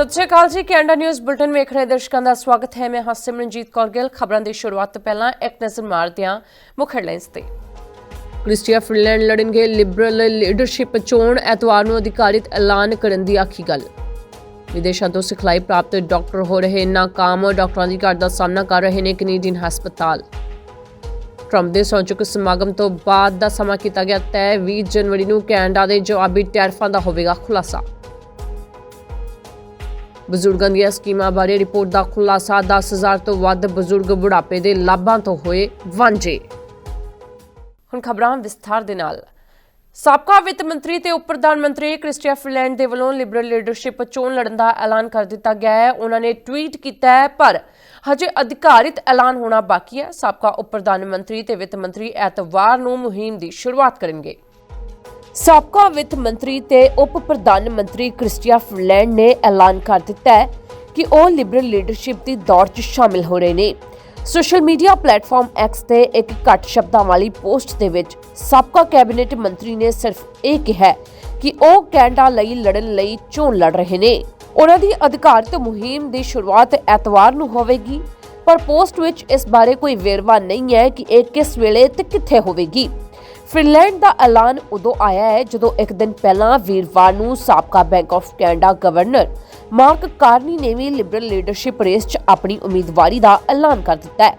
ਸਤਿ ਸ਼੍ਰੀ ਅਕਾਲ ਜੀ, Canada news bulletin ਵੇਖ ਰਹੇ ਦਰਸ਼ਕਾਂ ਦਾ ਸਵਾਗਤ ਹੈ। ਮੈਂ ਹਾਂ ਸਿਮਰਨਜੀਤ ਕੌਰ ਗਿੱਲ। ਖਬਰਾਂ ਦੀ ਸ਼ੁਰੂਆਤ ਤੋਂ ਪਹਿਲਾਂ ਇੱਕ ਨਜ਼ਰ ਮਾਰਦੇ ਹਾਂ ਮੁੱਖ ਹੈਡਲਾਈਨਸ ਤੇ। ਕ੍ਰਿਸਟੀਆ ਫਿਨਲੈਂਡ ਲੜਨਗੇ ਲਿਬਰਲ ਲੀਡਰਸ਼ਿਪ ਚੋਣ। ਐਤਵਾਰ ਨੂੰ ਅਧਿਕਾਰਿਤ ਐਲਾਨ ਕਰਨ ਦੀ ਆਖੀ ਗੱਲ। ਵਿਦੇਸ਼ਾਂ ਤੋਂ ਸਿਖਲਾਈ ਪ੍ਰਾਪਤ ਡਾਕਟਰ ਹੋ ਰਹੇ ਨਾਕਾਮ। ਡਾਕਟਰਾਂ ਦੀ ਘਾਟ ਦਾ ਸਾਹਮਣਾ ਕਰ ਰਹੇ ਨੇ ਕੈਨੇਡੀਅਨ ਹਸਪਤਾਲ। ਟਰੰਪ ਦੇ ਸੌਂਚਕ ਸਮਾਗਮ ਤੋਂ ਬਾਅਦ ਦਾ ਸਮਾਂ ਕੀਤਾ ਗਿਆ। ਤੈਅ 20 ਜਨਵਰੀ ਨੂੰ ਕੈਨੇਡਾ ਦੇ ਜਵਾਬੀ ਟੈਰਫਾਂ ਦਾ ਹੋਵੇਗਾ ਖੁਲਾਸਾ। ਬਜ਼ੁਰਗਾਂ ਦੀਆਂ ਸਕੀਮਾਂ ਬਾਰੇ ਰਿਪੋਰਟ ਦਾ ਖੁਲਾਸਾ 10000 ਤੋਂ ਵੱਧ ਬਜ਼ੁਰਗ ਬੁਢਾਪੇ ਦੇ ਲਾਭਾਂ ਤੋਂ ਹੋਏ ਵਾਂਝੇ। ਹੁਣ ਖਬਰਾਂ ਵਿਸਥਾਰ ਦੇ ਨਾਲ। ਸਾਬਕਾ ਵਿੱਤ ਮੰਤਰੀ ਤੇ ਉਪ ਪ੍ਰਧਾਨ ਮੰਤਰੀ ਕ੍ਰਿਸਟੀਆ ਫਿਨਲੈਂਡ ਦੇ ਵੱਲੋਂ ਲਿਬਰਲ ਲੀਡਰਸ਼ਿਪ ਚੋਣ ਲੜਨ ਦਾ ਐਲਾਨ ਕਰ ਦਿੱਤਾ ਗਿਆ ਹੈ। ਉਹਨਾਂ ਨੇ ਟਵੀਟ ਕੀਤਾ ਹੈ, ਪਰ ਹਜੇ ਅਧਿਕਾਰਿਤ ਐਲਾਨ ਹੋਣਾ ਬਾਕੀ ਹੈ। ਸਾਬਕਾ ਉਪ ਪ੍ਰਧਾਨ ਮੰਤਰੀ ਤੇ ਵਿੱਤ ਮੰਤਰੀ ਐਤਵਾਰ ਨੂੰ ਮੁਹਿੰਮ ਦੀ ਸ਼ੁਰੂਆਤ ਕਰਨਗੇ। ਸਾਬਕਾ ਵਿੱਤ ਮੰਤਰੀ ਤੇ ਉਪ ਪ੍ਰਧਾਨ ਮੰਤਰੀ ਕ੍ਰਿਸਟੀਆ ਫਿਨਲੈਂਡ ਨੇ ਐਲਾਨ ਕਰ ਦਿੱਤਾ ਹੈ ਕਿ ਉਹ ਲਿਬਰਲ ਲੀਡਰਸ਼ਿਪ ਦੀ ਦੌੜ 'ਚ ਸ਼ਾਮਿਲ ਹੋ ਰਹੇ ਨੇ। ਸੋਸ਼ਲ ਮੀਡੀਆ ਪਲੇਟਫਾਰਮ X ਤੇ ਇੱਕ ਘੱਟ ਸ਼ਬਦਾਂ ਵਾਲੀ ਪੋਸਟ ਦੇ ਵਿੱਚ ਸਾਬਕਾ ਕੈਬਨਿਟ ਮੰਤਰੀ ਨੇ ਸਿਰਫ ਇਹ ਕਿਹਾ ਕਿ ਉਹ ਕੈਨੇਡਾ ਲਈ ਲੜਨ ਲਈ ਚੋਣ ਲੜ ਰਹੇ ਨੇ। ਉਹਨਾਂ ਦੀ ਅਧਿਕਾਰਤ ਮੁਹਿੰਮ ਦੀ ਸ਼ੁਰੂਆਤ ਐਤਵਾਰ ਨੂੰ ਹੋਵੇਗੀ, ਪਰ ਪੋਸਟ ਵਿੱਚ ਇਸ ਬਾਰੇ ਕੋਈ ਵੇਰਵਾ ਨਹੀਂ ਹੈ ਕਿ ਇਹ ਕਿਸ ਵੇਲੇ ਤੇ ਕਿੱਥੇ ਹੋਵੇਗੀ। ਫਿਨਲੈਂਡ ਦਾ ਐਲਾਨ ਉਦੋਂ ਆਇਆ ਹੈ ਜਦੋਂ ਇੱਕ ਦਿਨ ਪਹਿਲਾਂ ਵੀਰਵਾਰ ਨੂੰ ਸਾਬਕਾ Bank of Canada governor Mark Carney ਨੇ ਵੀ ਲਿਬਰਲ ਲੀਡਰਸ਼ਿਪ ਰੇਸ 'ਚ ਆਪਣੀ ਉਮੀਦਵਾਰੀ ਦਾ ਐਲਾਨ ਕਰ ਦਿੱਤਾ ਹੈ।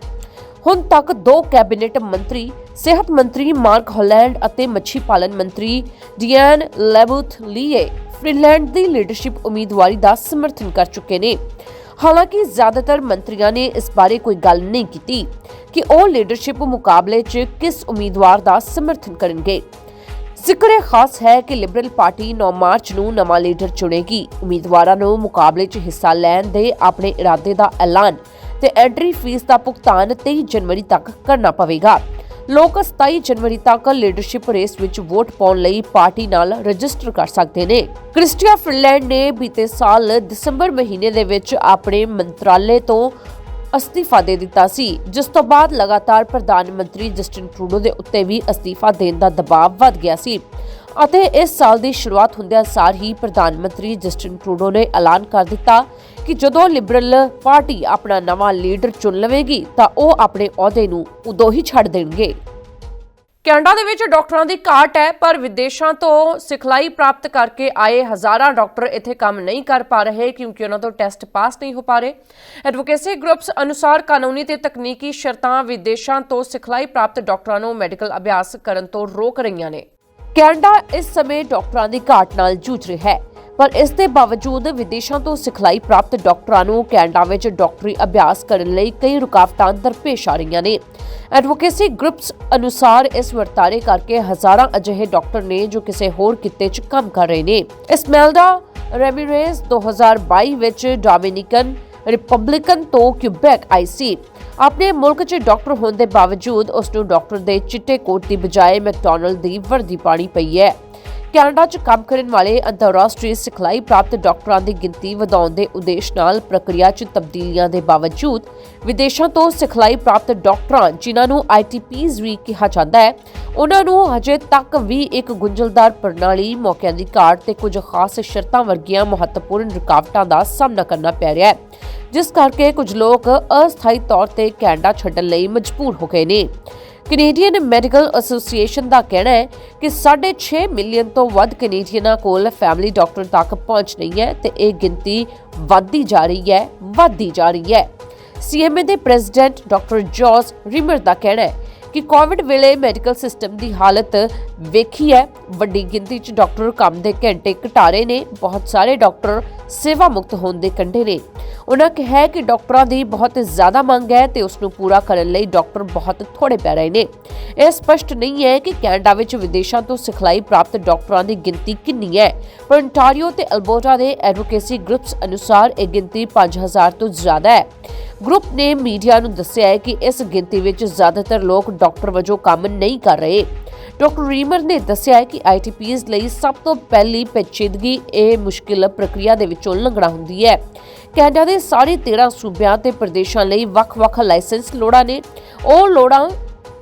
ਹੁਣ ਤੱਕ ਦੋ ਕੈਬਨਿਟ ਮੰਤਰੀ, ਸਿਹਤ ਮੰਤਰੀ ਮਾਰਕ ਹੋਲੈਂਡ ਅਤੇ ਮੱਛੀ ਪਾਲਣ ਮੰਤਰੀ ਡੀਐਨ ਲੈਬੂਥ ਲੀਏ ਫਿਨਲੈਂਡ ਦੀ ਲੀਡਰਸ਼ਿਪ ਉਮੀਦਵਾਰੀ ਦਾ ਸਮਰਥਨ ਕਰ ਚੁੱਕੇ ਨੇ। ਹਾਲਾਂਕਿ ਜ਼ਿਆਦਾਤਰ ਮੰਤਰੀਆਂ ਨੇ ਇਸ ਬਾਰੇ ਕੋਈ ਗੱਲ ਨਹੀਂ ਕੀਤੀ ਕਿ ਉਹ ਲੀਡਰਸ਼ਿਪ ਮੁਕਾਬਲੇ 'ਚ ਕਿਸ ਉਮੀਦਵਾਰ ਦਾ ਸਮਰਥਨ ਕਰਨਗੇ। ਜ਼ਿਕਰ ਖਾਸ ਹੈ ਕਿ ਲਿਬਰਲ ਪਾਰਟੀ 9 ਮਾਰਚ ਨੂੰ ਨਵਾਂ ਲੀਡਰ ਚੁਣੇਗੀ। ਉਮੀਦਵਾਰਾਂ ਨੂੰ ਮੁਕਾਬਲੇ 'ਚ ਹਿੱਸਾ ਲੈਣ ਦੇ ਆਪਣੇ ਇਰਾਦੇ ਦਾ ਐਲਾਨ ਤੇ ਐਂਟਰੀ ਫੀਸ ਦਾ ਭੁਗਤਾਨ 23 ਜਨਵਰੀ ਤੱਕ ਕਰਨਾ ਪਵੇਗਾ। ਲੋਕ 27 ਜਨਵਰੀ ਤੱਕ ਲੀਡਰਸ਼ਿਪ ਰੇਸ ਵਿੱਚ ਵੋਟ ਪਾਉਣ ਲਈ ਪਾਰਟੀ ਨਾਲ ਰਜਿਸਟਰ ਕਰ ਸਕਦੇ ਨੇ। ਕ੍ਰਿਸਟੀਆ ਫਿਨਲੈਂਡ ਨੇ ਬੀਤੇ ਸਾਲ ਦਸੰਬਰ ਮਹੀਨੇ ਦੇ ਵਿੱਚ ਆਪਣੇ ਮੰਤਰਾਲੇ ਤੋਂ ਅਸਤੀਫਾ ਦੇ ਦਿੱਤਾ ਸੀ, ਜਿਸ ਤੋਂ ਬਾਅਦ ਲਗਾਤਾਰ ਪ੍ਰਧਾਨ ਮੰਤਰੀ ਜਸਟਿਨ ਟਰੂਡੋ ਦੇ ਉੱਤੇ ਵੀ ਅਸਤੀਫਾ ਦੇਣ ਦਾ ਦਬਾਅ ਵੱਧ ਗਿਆ ਸੀ। ਅਤੇ ਇਸ ਸਾਲ ਦੀ ਸ਼ੁਰੂਆਤ ਹੁੰਦਿਆਂ ਸਾਰ ਹੀ ਪ੍ਰਧਾਨ ਮੰਤਰੀ ਜਸਟਿਨ ਟਰੂਡੋ ਨੇ ਐਲਾਨ ਕਰ ਦਿੱਤਾ ਕਿ ਜਦੋਂ ਲਿਬਰਲ ਪਾਰਟੀ ਆਪਣਾ ਨਵਾਂ ਲੀਡਰ ਚੁਣ ਲਵੇਗੀ ਤਾਂ ਉਹ ਆਪਣੇ ਅਹੁਦੇ ਨੂੰ ਉਦੋਂ ਹੀ ਛੱਡ ਦੇਣਗੇ। ਕੈਨੇਡਾ ਦੇ ਵਿੱਚ ਡਾਕਟਰਾਂ ਦੀ ਘਾਟ ਹੈ, ਪਰ ਵਿਦੇਸ਼ਾਂ ਤੋਂ ਸਿਖਲਾਈ ਪ੍ਰਾਪਤ ਕਰਕੇ ਆਏ ਹਜ਼ਾਰਾਂ ਡਾਕਟਰ ਇੱਥੇ ਕੰਮ ਨਹੀਂ ਕਰ ਪਾ ਰਹੇ ਕਿਉਂਕਿ ਉਹਨਾਂ ਤੋਂ ਟੈਸਟ ਪਾਸ ਨਹੀਂ ਹੋ ਪਾ ਰਹੇ। ਐਡਵੋਕੇਸੀ ਗਰੁੱਪਸ ਅਨੁਸਾਰ ਕਾਨੂੰਨੀ ਤੇ ਤਕਨੀਕੀ ਸ਼ਰਤਾਂ ਵਿਦੇਸ਼ਾਂ ਤੋਂ ਸਿਖਲਾਈ ਪ੍ਰਾਪਤ ਡਾਕਟਰਾਂ ਨੂੰ ਮੈਡੀਕਲ ਅਭਿਆਸ ਕਰਨ ਤੋਂ ਰੋਕ ਰਹੀਆਂ ਨੇ। ਕੈਨੇਡਾ ਇਸ ਸਮੇਂ ਡਾਕਟਰਾਂ ਦੀ ਘਾਟ ਨਾਲ ਜੂਝ ਰਿਹਾ ਹੈ। ਪਰ ਇਸ ਦੇ ਬਾਵਜੂਦ ਵਿਦੇਸ਼ਾਂ ਤੋਂ ਸਿਖਲਾਈ ਪ੍ਰਾਪਤ ਡਾਕਟਰਾਂ ਨੂੰ ਕੈਨੇਡਾ ਵਿੱਚ ਡਾਕਟਰੀ ਅਭਿਆਸ ਕਰਨ ਲਈ ਕਈ ਰੁਕਾਵਟਾਂ ਦਰਪੇਸ਼ ਆ ਰਹੀਆਂ ਨੇ। ਐਡਵੋਕੇਸੀ ਗਰੁੱਪਸ ਅਨੁਸਾਰ ਇਸ ਵਰਤਾਰੇ ਕਰਕੇ ਹਜ਼ਾਰਾਂ ਅਜਿਹੇ ਡਾਕਟਰ ਨੇ ਜੋ ਕਿਸੇ ਹੋਰ ਕਿੱਤੇ 'ਚ ਕੰਮ ਕਰ ਰਹੇ ਨੇ। ਇਸਮੈਲਡਾ ਰੈਮੀਰੇਜ਼ 2022 ਵਿੱਚ ਡੋਮਿਨਿਕਨ ਰਿਪਬਲਿਕਨ ਤੋਂ ਕਿਊਬੈਕ ਆਈ ਸੀ। ਆਪਣੇ ਮੁਲਕ 'ਚ ਡਾਕਟਰ ਹੋਣ ਦੇ ਬਾਵਜੂਦ ਉਸ ਨੂੰ ਡਾਕਟਰ ਦੇ ਚਿੱਟੇ ਕੋਟ ਦੀ ਬਜਾਏ ਮੈਕਡੋਨਲਡ ਦੀ ਵਰਦੀ ਪਾਣੀ ਪਈ ਹੈ। ਕੈਨੇਡਾ 'ਚ ਕੰਮ ਕਰਨ ਵਾਲੇ ਅੰਤਰਰਾਸ਼ਟਰੀ ਸਿਖਲਾਈ ਪ੍ਰਾਪਤ ਡਾਕਟਰਾਂ ਦੀ ਗਿਣਤੀ ਵਧਾਉਣ ਦੇ ਉਦੇਸ਼ ਨਾਲ ਪ੍ਰਕਿਰਿਆ 'ਚ ਤਬਦੀਲੀਆਂ ਦੇ ਬਾਵਜੂਦ ਵਿਦੇਸ਼ਾਂ ਤੋਂ ਸਿਖਲਾਈ ਪ੍ਰਾਪਤ ਡਾਕਟਰਾਂ, ਜਿਨ੍ਹਾਂ ਨੂੰ ਆਈਟੀਪੀਜ਼ ਵੀ ਕਿਹਾ ਜਾਂਦਾ ਹੈ, ਉਹਨਾਂ ਨੂੰ ਹਜੇ ਤੱਕ ਵੀ ਇੱਕ ਗੁੰਝਲਦਾਰ ਪ੍ਰਣਾਲੀ ਮੌਕਿਆਂ ਦੀ ਘਾਟ ਤੇ ਕੁਝ ਖਾਸ ਸ਼ਰਤਾਂ ਵਰਗੀਆਂ ਮਹੱਤਵਪੂਰਨ ਰੁਕਾਵਟਾਂ ਦਾ ਸਾਹਮਣਾ ਕਰਨਾ ਪੈ ਰਿਹਾ ਹੈ, ਜਿਸ ਕਰਕੇ ਕੁਝ ਲੋਕ ਅਸਥਾਈ ਤੌਰ ਤੇ ਕੈਨੇਡਾ ਛੱਡਣ ਲਈ ਮਜਬੂਰ ਹੋ ਗਏ ਨੇ। ਕੈਨੇਡੀਅਨ ਮੈਡੀਕਲ ਐਸੋਸੀਏਸ਼ਨ ਦਾ ਕਹਿਣਾ ਹੈ ਕਿ 6.5 ਮਿਲੀਅਨ ਤੋਂ ਵੱਧ ਕੈਨੇਡੀਅਨਾਂ ਕੋਲ ਫੈਮਿਲੀ ਡਾਕਟਰ ਤੱਕ ਪਹੁੰਚ ਨਹੀਂ ਹੈ ਤੇ ਇਹ ਗਿਣਤੀ ਵੱਧਦੀ ਜਾ ਰਹੀ ਹੈ, ਵੱਧਦੀ ਜਾ ਰਹੀ ਹੈ। ਸੀਐਮਏ ਦੇ ਪ੍ਰੈਜ਼ੀਡੈਂਟ ਡਾਕਟਰ ਜੋਸ ਰਿਮਰ ਦਾ ਕਹਿਣਾ ਹੈ ਕਿ ਕੋਵਿਡ ਵੇਲੇ ਮੈਡੀਕਲ ਸਿਸਟਮ ਦੀ ਹਾਲਤ ਵੇਖੀ ਹੈ, ਵੱਡੀ ਗਿਣਤੀ 'ਚ ਡਾਕਟਰ ਕੰਮ ਦੇ ਘੰਟੇ ਘਟਾ ਰਹੇ ਨੇ, ਬਹੁਤ ਸਾਰੇ ਡਾਕਟਰ ਸੇਵਾ ਮੁਕਤ ਹੋਣ ਦੇ ਕੰਢੇ ਨੇ। ਉਹਨਾਂ ਕਿਹਾ ਕਿ ਡਾਕਟਰਾਂ ਦੀ ਬਹੁਤ ਜ਼ਿਆਦਾ ਮੰਗ ਹੈ ਤੇ ਉਸ ਨੂੰ ਪੂਰਾ ਕਰਨ ਲਈ ਡਾਕਟਰ ਬਹੁਤ ਥੋੜੇ ਪੈ ਰਹੇ ਨੇ। ਇਹ ਸਪਸ਼ਟ ਨਹੀਂ ਹੈ ਕਿ ਕੈਨੇਡਾ ਵਿੱਚ ਵਿਦੇਸ਼ਾਂ ਤੋਂ ਸਿਖਲਾਈ ਪ੍ਰਾਪਤ ਡਾਕਟਰਾਂ ਦੀ ਗਿਣਤੀ ਕਿੰਨੀ ਹੈ, ਪਰ ontario ਤੇ ਅਲਬਰਟਾ ਦੇ ਐਡਵੋਕੇਸੀ ਗਰੁੱਪਸ ਅਨੁਸਾਰ ਇਹ ਗਿਣਤੀ 5000 ਤੋਂ ਜ਼ਿਆਦਾ ਹੈ। ਗਰੁੱਪ ਨੇ ਮੀਡੀਆ ਨੂੰ ਦੱਸਿਆ ਹੈ ਕਿ ਇਸ ਗਿਣਤੀ ਵਿੱਚ ਜ਼ਿਆਦਾਤਰ ਲੋਕ ਡਾਕਟਰ ਵਜੋਂ ਕੰਮ ਨਹੀਂ ਕਰ ਰਹੇ। ਡਾਕਟਰ ਰੀਮਰ ਨੇ ਦੱਸਿਆ ਹੈ ਕਿ ਆਈਟੀਪੀਜ਼ ਲਈ ਸਭ ਤੋਂ ਪਹਿਲੀ ਪੇਚੀਦਗੀ ਇਹ ਮੁਸ਼ਕਿਲ ਪ੍ਰਕਿਰਿਆ ਦੇ ਵਿੱਚੋਂ ਲੰਘਣਾ ਹੁੰਦੀ ਹੈ। ਕੈਨੇਡਾ ਦੇ ਸਾਰੇ 13 ਸੂਬਿਆਂ ਤੇ ਪ੍ਰਦੇਸ਼ਾਂ ਲਈ ਵੱਖ-ਵੱਖ ਲਾਇਸੈਂਸ ਲੋੜਾਂ ਨੇ। ਉਹ ਲੋੜਾਂ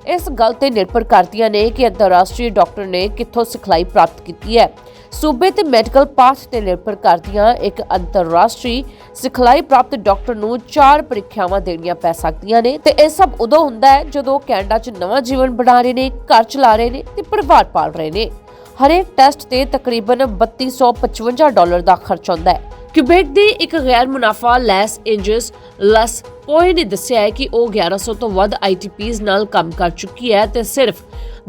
ਇਸ ਗੱਲ ਤੇ ਨਿਰਭਰ ਕਰਦੀਆਂ ਨੇ ਕਿ ਅੰਤਰਰਾਸ਼ਟਰੀ ਡਾਕਟਰ ਨੇ ਕਿੱਥੋਂ ਸਿਖਲਾਈ ਪ੍ਰਾਪਤ ਕੀਤੀ ਹੈ। ਸੂਬੇ ਤੇ ਮੈਡੀਕਲ ਪਾਠ ਤੇ ਨਿਰਭਰ ਕਰਦੀਆਂ ਇੱਕ ਅੰਤਰਰਾਸ਼ਟਰੀ ਸਿਖਲਾਈ ਪ੍ਰਾਪਤ ਡਾਕਟਰ ਨੂੰ ਚਾਰ ਪ੍ਰੀਖਿਆਵਾਂ ਦੇਣੀਆਂ ਪੈ ਸਕਦੀਆਂ ਨੇ ਤੇ ਇਹ ਸਭ ਉਦੋਂ ਹੁੰਦਾ ਹੈ ਜਦੋਂ ਕੈਨੇਡਾ 'ਚ ਨਵਾਂ ਜੀਵਨ ਬਣਾ ਰਹੇ ਨੇ, ਘਰ ਚਲਾ ਰਹੇ ਨੇ ਤੇ ਪਰਿਵਾਰ ਪਾਲ ਰਹੇ ਨੇ। ਹਰੇਕ ਟੈਸਟ ਤੇ ਤਕਰੀਬਨ 3255 ਡਾਲਰ ਦਾ ਖਰਚ ਆਉਂਦਾ ਹੈ। ਕਿਊਬੇਕ ਦੀ ਇੱਕ ਗੈਰ ਮੁਨਾਫਾ ਲੈਸ ਏਂਜਲਸ ਲਸ ਪੋਏ ਨੇ ਦੱਸਿਆ ਹੈ ਕਿ ਉਹ 1100 ਤੋਂ ਵੱਧ ਆਈਟੀਪੀਜ਼ ਨਾਲ ਕੰਮ ਕਰ ਚੁੱਕੀ ਹੈ ਤੇ ਸਿਰਫ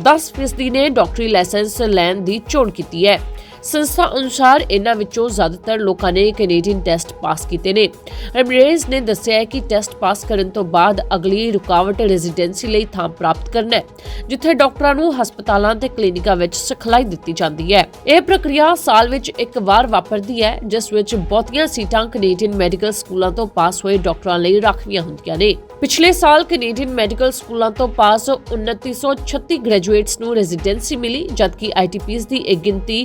10% ਨੇ ਡਾਕਟਰੀ ਲਾਇਸੈਂਸ ਲੈਣ ਦੀ ਚੋਣ ਕੀਤੀ ਹੈ। ਸੰਸਥਾ ਅਨੁਸਾਰ ਇਹਨਾਂ ਵਿੱਚੋਂ ਜ਼ਿਆਦਾਤਰ ਲੋਕਾਂ ਨੇ ਕੈਨੇਡੀਅਨ ਟੈਸਟ ਪਾਸ ਕੀਤੇ ਨੇ। ਰੈਮਰੇਜ਼ ਨੇ ਦੱਸਿਆ ਕਿ ਟੈਸਟ ਪਾਸ ਕਰਨ ਤੋਂ ਬਾਅਦ ਅਗਲੀ ਰੁਕਾਵਟ ਰੈਜ਼ੀਡੈਂਸੀ ਲਈ ਥਾਂ ਪ੍ਰਾਪਤ ਕਰਨਾ ਹੈ, ਜਿੱਥੇ ਡਾਕਟਰਾਂ ਨੂੰ ਹਸਪਤਾਲਾਂ ਤੇ ਕਲੀਨਿਕਾਂ ਵਿੱਚ ਸਿਖਲਾਈ ਦਿੱਤੀ ਜਾਂਦੀ ਹੈ। ਇਹ ਪ੍ਰਕਿਰਿਆ ਸਾਲ ਵਿੱਚ ਇੱਕ ਵਾਰ ਵਾਪਰਦੀ ਹੈ, ਜਿਸ ਵਿੱਚ ਬਹੁਤੀਆਂ ਸੀਟਾਂ ਕੈਨੇਡੀਅਨ ਮੈਡੀਕਲ ਸਕੂਲਾਂ ਤੋਂ ਪਾਸ ਹੋਏ ਡਾਕਟਰਾਂ ਲਈ ਰਾਖਵੀਆਂ ਹੁੰਦੀਆਂ ਨੇ। ਪਿਛਲੇ ਸਾਲ ਕੈਨੇਡੀਅਨ ਮੈਡੀਕਲ ਸਕੂਲਾਂ ਤੋਂ ਪਾਸ 2936 ਗ੍ਰੈਜੂਏਟਸ ਨੂੰ ਰੈਜ਼ੀਡੈਂਸੀ ਮਿਲੀ, ਜਦਕਿ ਆਈਟੀਪੀਜ਼ ਦੀ ਇੱਕ ਗਿਣਤੀ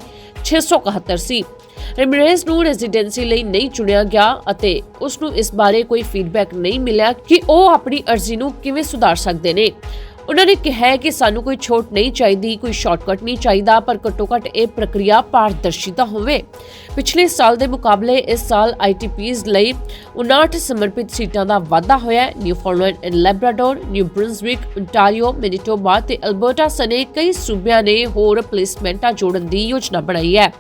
671 ਸੀ ਰੈਮਰੇਜ਼ ਨੂੰ ਰੈਜ਼ੀਡੈਂਸੀ ਲਈ ਨਹੀਂ ਚੁਣਿਆ ਗਿਆ ਅਤੇ ਉਸ ਨੂੰ ਇਸ ਬਾਰੇ ਕੋਈ ਫੀਡਬੈਕ ਨਹੀਂ ਮਿਲਿਆ ਕਿ ਉਹ ਆਪਣੀ ਅਰਜ਼ੀ ਨੂੰ ਕਿਵੇਂ ਸੁਧਾਰ ਸਕਦੇ ਨੇ। ਉਹਨਾਂ ਨੇ ਕਿਹਾ ਹੈ ਕਿ ਸਾਨੂੰ ਕੋਈ ਛੋਟ ਨਹੀਂ ਚਾਹੀਦੀ, ਕੋਈ ਸ਼ਾਰਟਕਟ ਨਹੀਂ ਚਾਹੀਦਾ, ਪਰ ਘੱਟੋ ਘੱਟ ਇਹ ਪ੍ਰਕਿਰਿਆ ਪਾਰਦਰਸ਼ਿਤਾ ਹੋਵੇ। ਪਿਛਲੇ ਸਾਲ ਦੇ ਮੁਕਾਬਲੇ ਇਸ ਸਾਲ ਆਈਟੀਪੀਜ਼ ਲਈ 59 ਸਮਰਪਿਤ ਸੀਟਾਂ ਦਾ ਵਾਧਾ ਹੋਇਆ ਹੈ। Newfoundland and Labrador, New Brunswick Ontario Manitoba ਤੇ ਅਲਬਰਟਾ ਸਨੇ ਕਈ ਸੂਬਿਆਂ ਨੇ ਹੋਰ ਪਲੇਸਮੈਂਟਾਂ ਜੋੜਨ ਦੀ ਯੋਜਨਾ ਬਣਾਈ ਹੈ।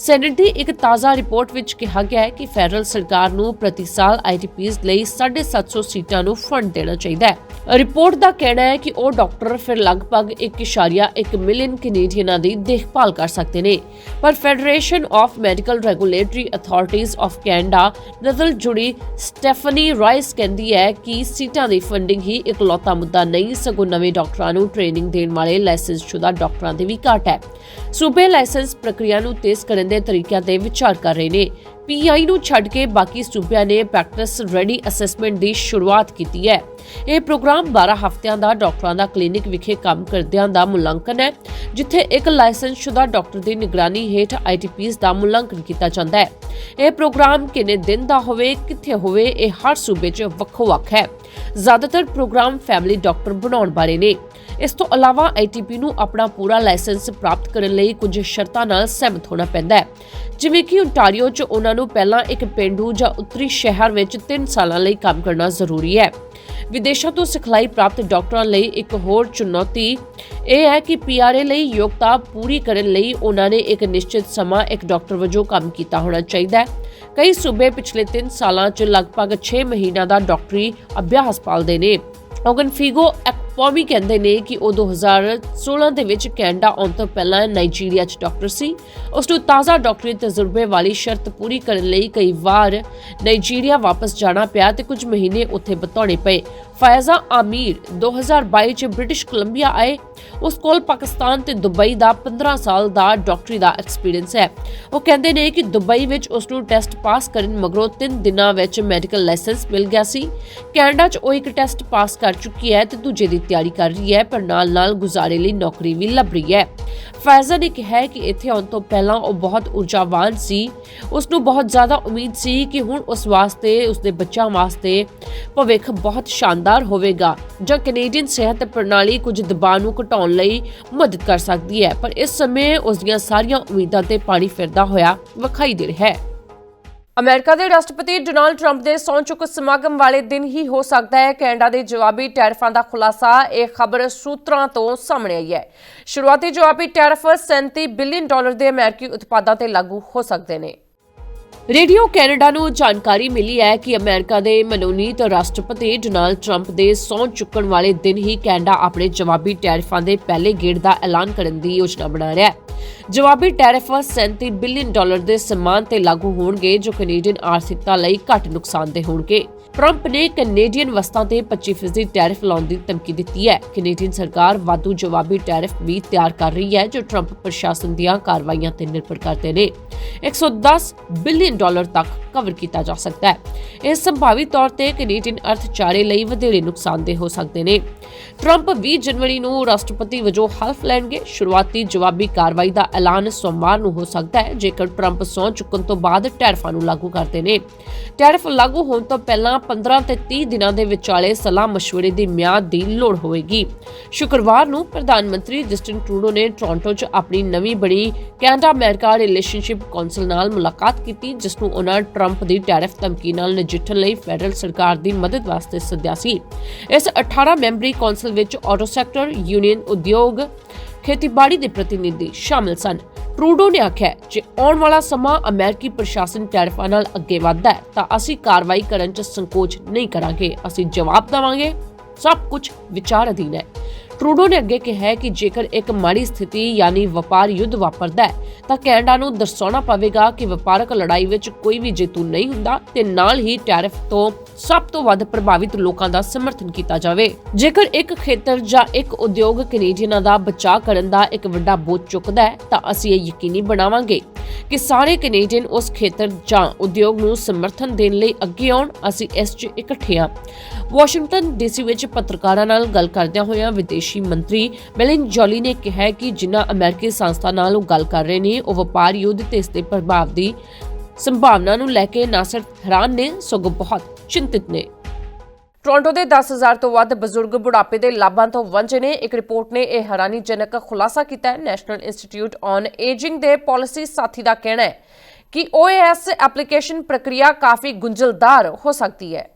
ਸੈਨੇਟ ਦੀ ਇੱਕ ਤਾਜ਼ਾ ਰਿਪੋਰਟ ਵਿੱਚ ਕਿਹਾ ਗਿਆ ਹੈ ਕਿ ਫੈਡਰਲ ਸਰਕਾਰ ਨੂੰ ਪ੍ਰਤੀ ਸਾਲ ਆਈਟੀਪੀਜ਼ ਲਈ 750 ਸੀਟਾਂ ਨੂੰ ਫੰਡ ਦੇਣਾ ਚਾਹੀਦਾ ਹੈ। ਰਿਪੋਰਟ ਦਾ ਕਹਿਣਾ ਹੈ ਕਿ ਉਹ ਡਾਕਟਰ ਫਿਰ ਲਗਭਗ 1.1 ਮਿਲੀਅਨ ਕੈਨੇਡੀਅਨਾਂ ਦੀ ਦੇਖਭਾਲ ਕਰ ਸਕਦੇ ਨੇ। ਪਰ Federation of Medical Regulatory Authorities of Canada ਨਜ਼ਲ ਜੁੜੀ ਸਟੈਫਨੀ ਰਾਈਸ ਕਹਿੰਦੀ ਹੈ ਕਿ ਸੀਟਾਂ ਦੀ ਫੰਡਿੰਗ ਹੀ ਇਕਲੌਤਾ ਮੁੱਦਾ ਨਹੀਂ, ਸਗੋਂ ਨਵੇਂ ਡਾਕਟਰਾਂ ਨੂੰ ਟ੍ਰੇਨਿੰਗ ਦੇਣ ਵਾਲੇ ਲਾਇਸੈਂਸਸ਼ੁਦਾ ਡਾਕਟਰਾਂ ਦੀ ਵੀ ਘਾਟ ਹੈ। ਸੂਬੇ ਲਾਇਸੈਂਸ ਪ੍ਰਕਿਰਿਆ ਨੂੰ ਤੇਜ਼ ਕਰਨ ਦੇ ਤਰੀਕਿਆਂ ਤੇ ਵਿਚਾਰ ਕਰ ਰਹੇ ਨੇ। ਪੀਆਈ ਨੂੰ ਛੱਡ ਕੇ ਬਾਕੀ ਸੂਬਿਆਂ ਨੇ ਪ੍ਰੈਕਟਿਸ ਰੈਡੀ ਅਸੈਸਮੈਂਟ ਦੀ ਸ਼ੁਰੂਆਤ ਕੀਤੀ ਹੈ। ਇਹ ਪ੍ਰੋਗਰਾਮ 12 ਹਫ਼ਤਿਆਂ ਦਾ ਡਾਕਟਰਾਂ ਦਾ ਕਲੀਨਿਕ ਵਿਖੇ ਕੰਮ ਕਰਦਿਆਂ ਦਾ ਮੁਲਾਂਕਣ ਹੈ, ਜਿੱਥੇ ਇੱਕ ਲਾਇਸੈਂਸਸ਼ੁਦਾ ਡਾਕਟਰ ਦੀ ਨਿਗਰਾਨੀ ਹੇਠ ਆਈਟੀਪੀਜ਼ ਦਾ ਮੁਲਾਂਕਣ ਕੀਤਾ ਜਾਂਦਾ ਹੈ। ਇਹ ਪ੍ਰੋਗਰਾਮ ਕਿੰਨੇ ਦਿਨ ਦਾ ਹੋਵੇ, ਕਿੱਥੇ ਹੋਵੇ, ਇਹ ਹਰ ਸੂਬੇ 'ਚ ਵੱਖੋ-ਵੱਖ ਹੈ। ਜ਼ਿਆਦਾਤਰ ਪ੍ਰੋਗਰਾਮ ਫੈਮਿਲੀ ਡਾਕਟਰ ਬਣਾਉਣ ਬਾਰੇ ਨੇ। ਇਸ ਤੋਂ ਇਲਾਵਾ ਆਈਟੀਪੀ ਨੂੰ ਆਪਣਾ ਪੂਰਾ ਲਾਇਸੈਂਸ ਪ੍ਰਾਪਤ ਕਰਨ ਲਈ ਕੁਝ ਸ਼ਰਤਾਂ ਨਾਲ ਸਹਿਮਤ ਹੋਣਾ ਪੈਂਦਾ ਹੈ। ਜਿਵੇਂ ਕਿ ontario 'ਚ ਉਹਨਾਂ ਨੂੰ ਪਹਿਲਾਂ ਇੱਕ ਪਿੰਡੂ ਜਾਂ ਉੱਤਰੀ ਸ਼ਹਿਰ ਵਿੱਚ 3 ਸਾਲਾਂ ਲਈ ਕੰਮ ਕਰਨਾ ਜ਼ਰੂਰੀ ਹੈ। ਵਿਦੇਸ਼ਾਂ ਤੋਂ ਸਿਖਲਾਈ ਪ੍ਰਾਪਤ ਡਾਕਟਰਾਂ ਲਈ ਇੱਕ ਹੋਰ ਚੁਣੌਤੀ ਇਹ ਹੈ ਕਿ ਪੀਆਰਏ ਲਈ ਯੋਗਤਾ ਪੂਰੀ ਕਰਨ ਲਈ ਉਹਨਾਂ ਨੇ ਇੱਕ ਨਿਸ਼ਚਿਤ ਸਮਾਂ ਇੱਕ ਡਾਕਟਰ ਵਜੋਂ ਕੰਮ ਕੀਤਾ ਹੋਣਾ ਚਾਹੀਦਾ ਹੈ। ਕਈ ਸੂਬੇ ਪਿਛਲੇ 3 ਸਾਲਾਂ 'ਚ ਲਗਭਗ 6 ਮਹੀਨਾ ਦਾ ਡਾਕਟਰੀ ਅਭਿਆਸ ਪਾਲਦੇ ਨੇ। ਔਗਨ ਫੀਗੋ ਐਕਪੋਮੀ ਕਹਿੰਦੇ ਨੇ ਕਿ ਉਹ 2016 ਦੇ ਵਿੱਚ ਕੈਨੇਡਾ ਆਉਣ ਤੋਂ ਪਹਿਲਾਂ ਨਾਈਜੀਰੀਆ 'ਚ ਡਾਕਟਰ ਸੀ। ਉਸ ਨੂੰ ਤਾਜ਼ਾ ਡਾਕਟਰੀ ਤਜਰਬੇ ਵਾਲੀ ਸ਼ਰਤ ਪੂਰੀ ਕਰਨ ਲਈ ਕਈ ਵਾਰ ਨਾਈਜੀਰੀਆ ਵਾਪਸ ਜਾਣਾ ਪਿਆ ਤੇ ਕੁਝ ਮਹੀਨੇ ਉੱਥੇ ਬਿਤਾਉਣੇ ਪਏ। ਫਾਇਜ਼ਾ ਆਮੀਰ 2022 ਚ ਬ੍ਰਿਟਿਸ਼ ਕੋਲੰਬੀਆ ਆਏ। ਉਸ ਕੋਲ ਪਾਕਿਸਤਾਨ ਤੇ ਦੁਬਈ ਦਾ 15 ਸਾਲ ਦਾ ਡਾਕਟਰੀ ਦਾ ਐਕਸਪੀਰੀਅੰਸ ਹੈ। ਉਹ ਕਹਿੰਦੇ ਨੇ ਕਿ ਦੁਬਈ ਵਿੱਚ ਉਸ ਨੂੰ ਟੈਸਟ ਪਾਸ ਕਰਨ ਮਗਰੋਂ 3 ਦਿਨਾਂ ਵਿੱਚ ਮੈਡੀਕਲ ਲਾਇਸੈਂਸ ਮਿਲ ਗਿਆ ਸੀ। ਕੈਨੇਡਾ 'ਚ ਉਹ ਇੱਕ ਟੈਸਟ ਪਾਸ ਕਰ ਚੁੱਕੀ ਹੈ ਤੇ ਦੂਜੇ ਦੀ ਤਿਆਰੀ ਕਰ ਰਹੀ ਹੈ, ਪਰ ਨਾਲ-ਨਾਲ ਗੁਜ਼ਾਰੇ ਲਈ ਨੌਕਰੀ ਵੀ ਲੱਭ ਰਹੀ ਹੈ। ਫਾਇਜ਼ਾ ਨੇ ਕਿਹਾ ਕਿ ਇੱਥੇ ਆਉਣ ਤੋਂ ਪਹਿਲਾਂ ਉਹ ਬਹੁਤ ਊਰਜਾਵਾਨ ਸੀ। ਉਸ ਨੂੰ ਬਹੁਤ ਜ਼ਿਆਦਾ ਉਮੀਦ ਸੀ ਕਿ ਹੁਣ ਉਸ ਵਾਸਤੇ ਉਸ ਦੇ ਬੱਚਿਆਂ ਵਾਸਤੇ ਭਵਿੱਖ ਬਹੁਤ ਸ਼ਾਨਦਾਰ ਹੋਵੇਗਾ, ਜਾਂ ਕੈਨੇਡੀਅਨ ਸਿਹਤ ਪ੍ਰਣਾਲੀ ਕੁਝ ਦਬਾਅ ਨੂੰ ਘਟਾਉਣ ਲਈ ਮਦਦ ਕਰ ਸਕਦੀ ਹੈ। ਪਰ ਇਸ ਸਮੇਂ ਉਸ ਦੀਆਂ ਸਾਰੀਆਂ ਉਮੀਦਾਂ ਤੇ ਪਾਣੀ ਫਿਰਦਾ ਹੋਇਆ ਵਿਖਾਈ ਦੇ ਰਿਹਾ ਹੈ। ਅਮਰੀਕਾ ਦੇ ਰਾਸ਼ਟਰਪਤੀ ਡੋਨਾਲਡ ਟਰੰਪ ਦੇ ਸਹੁੰ ਚੁੱਕ ਸਮਾਗਮ ਵਾਲੇ ਦਿਨ ਹੀ ਹੋ ਸਕਦਾ ਹੈ। ਕੈਨੇਡਾ ਦੇ ਜਵਾਬੀ ਟੈਰਿਫਾਂ ਦਾ ਖੁਲਾਸਾ ਇਹ ਖਬਰ ਸੂਤਰਾਂ ਤੋਂ ਸਾਹਮਣੇ ਆਈ ਹੈ। ਸ਼ੁਰੂਆਤੀ ਜਵਾਬੀ ਟੈਰਿਫ 37 ਬਿਲੀਅਨ ਡਾਲਰ ਦੇ ਅਮਰੀਕੀ ਉਤਪਾਦਾਂ ਤੇ ਲਾਗੂ ਹੋ ਸਕਦੇ ਨੇ। ਰੇਡੀਓ ਕੈਨੇਡਾ ਨੂੰ ਜਾਣਕਾਰੀ ਮਿਲੀ ਹੈ ਕਿ ਅਮਰੀਕਾ ਦੇ ਮਨੋਨੀਤ ਰਾਸ਼ਟਰਪਤੀ ਡੋਨਾਲਡ ਟਰੰਪ ਦੇ ਸਹੁੰ ਚੁੱਕਣ ਵਾਲੇ ਦਿਨ ਹੀ ਕੈਨੇਡਾ ਆਪਣੇ ਜਵਾਬੀ ਟੈਰਿਫਾਂ ਦੇ ਪਹਿਲੇ ਗੇੜ ਦਾ ਐਲਾਨ ਕਰਨ ਦੀ ਯੋਜਨਾ ਬਣਾ ਰਿਹਾ ਹੈ। ਜਵਾਬੀ ਟੈਰਿਫ 37 ਬਿਲੀਅਨ ਡਾਲਰ ਦੇ ਸਮਾਨ ਤੇ ਲਾਗੂ ਹੋਣਗੇ, ਜੋ ਕੈਨੇਡੀਅਨ ਆਰਥਿਕਤਾ ਲਈ ਘੱਟ ਨੁਕਸਾਨਦੇ ਹੋਣਗੇ। ਟਰੰਪ ਨੇ ਕੈਨੇਡੀਅਨ ਵਸਤਾਂ ਤੇ 25% ਟੈਰਿਫ ਲਾਉਣ ਦੀ ਧਮਕੀ ਦਿੱਤੀ ਹੈ। ਕੈਨੇਡੀਅਨ ਸਰਕਾਰ ਵਾਧੂ ਜਵਾਬੀ ਟੈਰਿਫ ਵੀ ਤਿਆਰ ਕਰ ਰਹੀ ਹੈ, ਜੋ ਟਰੰਪ ਪ੍ਰਸ਼ਾਸਨ ਦੀਆਂ ਕਾਰਵਾਈਆਂ ਤੇ ਨਿਰਭਰ ਕਰਦੇ ਨੇ। 110 ਬਿਲੀਅਨ ਡਾਲਰ ਤੱਕ ਕਵਰ ਕੀਤਾ ਜਾ ਸਕਦਾ ਹੈ। ਇਹ ਸੰਭਾਵੀ ਤੌਰ ਤੇ ਕੈਨੇਡੀਅਨ ਅਰਥਚਾਰੇ ਲਈ ਵਧੇਰੇ ਨੁਕਸਾਨਦੇ ਹੋ ਸਕਦੇ ਨੇ। ਟਰੰਪ 20 ਜਨਵਰੀ ਨੂੰ ਰਾਸ਼ਟਰਪਤੀ ਵਜੋਂ ਹਲਫ ਲੈਣਗੇ। ਸ਼ੁਰੂਆਤੀ ਜਵਾਬੀ ਕਾਰਵਾਈ ਦਾ ਐਲਾਨ ਸੋਮਵਾਰ ਨੂੰ ਹੋ ਸਕਦਾ ਹੈ, ਜੇਕਰ ਟਰੰਪ ਸਹੁੰ ਚੁੱਕਣ ਤੋਂ ਬਾਅਦ ਟੈਰਿਫਾਂ ਨੂੰ ਲਾਗੂ ਕਰਦੇ ਨੇ। ਟੈਰਿਫ ਲਾਗੂ ਹੋਣ ਤੋਂ ਪਹਿਲਾਂ 15 ਤੇ 30 ਦਿਨਾਂ ਦੇ ਵਿਚਾਲੇ ਸਲਾਹ ਮਸ਼ਵਰੇ ਦੀ ਮਿਆਦ ਦੀ ਲੋੜ ਹੋਵੇਗੀ। ਸ਼ੁੱਕਰਵਾਰ ਨੂੰ ਪ੍ਰਧਾਨ ਮੰਤਰੀ ਜਸਟਿਨ ਟਰੂਡੋ ਨੇ ਟੋਰਾਂਟੋ 'ਚ ਆਪਣੀ ਨਵੀਂ ਬਣੀ ਕੈਨੇਡਾ ਅਮਰੀਕਾ ਰਿਲੇਸ਼ਨਸ਼ਿਪ ਕੌਂਸਲ ਨਾਲ ਮੁਲਾਕਾਤ ਕੀਤੀ, ਜਿਸ ਨੂੰ ਉਹਨਾਂ ਟਰੰਪ ਦੀ ਟੈਰਿਫ ਧਮਕੀ ਨਾਲ ਨਜਿੱਠਣ ਲਈ ਫੈਡਰਲ ਸਰਕਾਰ ਦੀ ਮਦਦ ਵਾਸਤੇ ਸੱਦਿਆ ਸੀ। ਇਸ 18 ਮੈਂਬਰੀ ਕੌਂਸਲ ਵਿੱਚ ਆਟੋ ਸੈਕਟਰ, ਯੂਨੀਅਨ ਉਦਯੋਗ ਖੇਤੀਬਾੜੀ ਦੇ ਪ੍ਰਤੀਨਿਧੀ ਸ਼ਾਮਲ ਸਨ। ਟਰੂਡੋ ਨੇ ਆਖਿਆ ਜੇ ਆਉਣ ਵਾਲਾ ਸਮਾਂ ਅਮਰੀਕੀ ਪ੍ਰਸ਼ਾਸਨ ਟੈਰਫਾ ਨਾਲ ਅੱਗੇ ਵਧਦਾ ਹੈ, ਤਾਂ ਅਸੀਂ ਕਾਰਵਾਈ ਕਰਨ 'ਚ ਸੰਕੋਚ ਨਹੀਂ ਕਰਾਂਗੇ। ਅਸੀਂ ਜਵਾਬ ਦੇਵਾਂਗੇ। ਸਭ ਕੁਝ ਵਿਚਾਰ ਅਧੀਨ ਹੈ। ਟਰੂਡੋ ਨੇ ਅੱਗੇ ਕਿਹਾ ਕਿ ਜੇਕਰ ਇੱਕ ਮਾੜੀ ਸਥਿਤੀ ਯਾਨੀ ਵਪਾਰ ਯੁੱਧ ਵਾਪਰਦਾ ਹੈ, ਤਾਂ ਕੈਨੇਡਾ ਨੂੰ ਦਰਸਾਉਣਾ ਪਵੇਗਾ ਕਿ ਵਪਾਰਕ ਲੜਾਈ ਵਿੱਚ ਕੋਈ ਵੀ ਜੇਤੂ ਨਹੀਂ ਹੁੰਦਾ ਤੇ ਨਾਲ ਹੀ ਟੈਰਿਫ ਤੋਂ ਸਭ ਤੋਂ ਵੱਧ ਪ੍ਰਭਾਵਿਤ ਲੋਕਾਂ ਦਾ ਸਮਰਥਨ ਕੀਤਾ ਜਾਵੇ। ਜੇਕਰ ਇੱਕ ਖੇਤਰ ਜਾਂ ਇੱਕ ਉਦਯੋਗ ਕੈਨੇਡੀਅਨਾਂ ਦਾ ਬਚਾਅ ਕਰਨ ਦਾ ਇੱਕ ਵੱਡਾ ਬੋਝ ਚੁੱਕਦਾ ਹੈ, ਤਾਂ ਅਸੀਂ ਇਹ ਯਕੀਨੀ ਬਣਾਵਾਂਗੇ ਕਿ ਸਾਰੇ ਕੈਨੇਡੀਅਨ ਉਸ ਖੇਤਰ ਜਾਂ ਉਦਯੋਗ ਨੂੰ ਸਮਰਥਨ ਦੇਣ ਲਈ ਅੱਗੇ ਆਉਣ। ਅਸੀਂ ਇਸ 'ਚ ਇਕੱਠੇ ਹਾਂ। ਵਾਸ਼ਿੰਗਟਨ ਡੀਸੀ ਵਿੱਚ ਪੱਤਰਕਾਰਾਂ ਨਾਲ ਗੱਲ ਕਰਦਿਆਂ ਹੋਇਆਂ ਵਿਦੇਸ਼ ਮੰਤਰੀ ਮੈਲਿਨ ਜੋਲੀ ਨੇ ਕਿਹਾ ਕਿ ਜਿਨ੍ਹਾਂ ਅਮਰੀਕੀ ਸੰਸਥਾ ਨਾਲ ਉਹ ਗੱਲ ਕਰ ਰਹੇ ਨੇ, ਉਹ ਵਪਾਰ ਯੁੱਧ ਤੇ ਇਸ ਦੇ ਪ੍ਰਭਾਵ ਦੀ ਸੰਭਾਵਨਾ ਨੂੰ ਲੈ ਕੇ ਨਾ ਸਿਰਫ ਹੈਰਾਨ ਨੇ ਸਗੋਂ ਬਹੁਤ ਚਿੰਤਿਤ ਨੇ। ਟੋਰਾਂਟੋ ਦੇ 10000 ਤੋਂ ਵੱਧ ਬਜ਼ੁਰਗ ਬੁਢਾਪੇ ਦੇ ਲਾਭਾਂ ਤੋਂ ਵਾਂਝੇ ਨੇ। ਇੱਕ ਰਿਪੋਰਟ ਨੇ ਇਹ ਹੈਰਾਨੀਜਨਕ ਖੁਲਾਸਾ ਕੀਤਾ ਹੈ। ਨੈਸ਼ਨਲ ਇੰਸਟੀਚਿਊਟ ਔਨ ਏਜਿੰਗ ਦੇ ਪਾਲਿਸੀ ਸਾਥੀ ਦਾ ਕਹਿਣਾ ਹੈ ਕਿ OAS ਐਪਲੀਕੇਸ਼ਨ ਪ੍ਰਕਿਰਿਆ ਕਾਫੀ ਗੁੰਝਲਦਾਰ ਹੋ ਸਕਦੀ ਹੈ।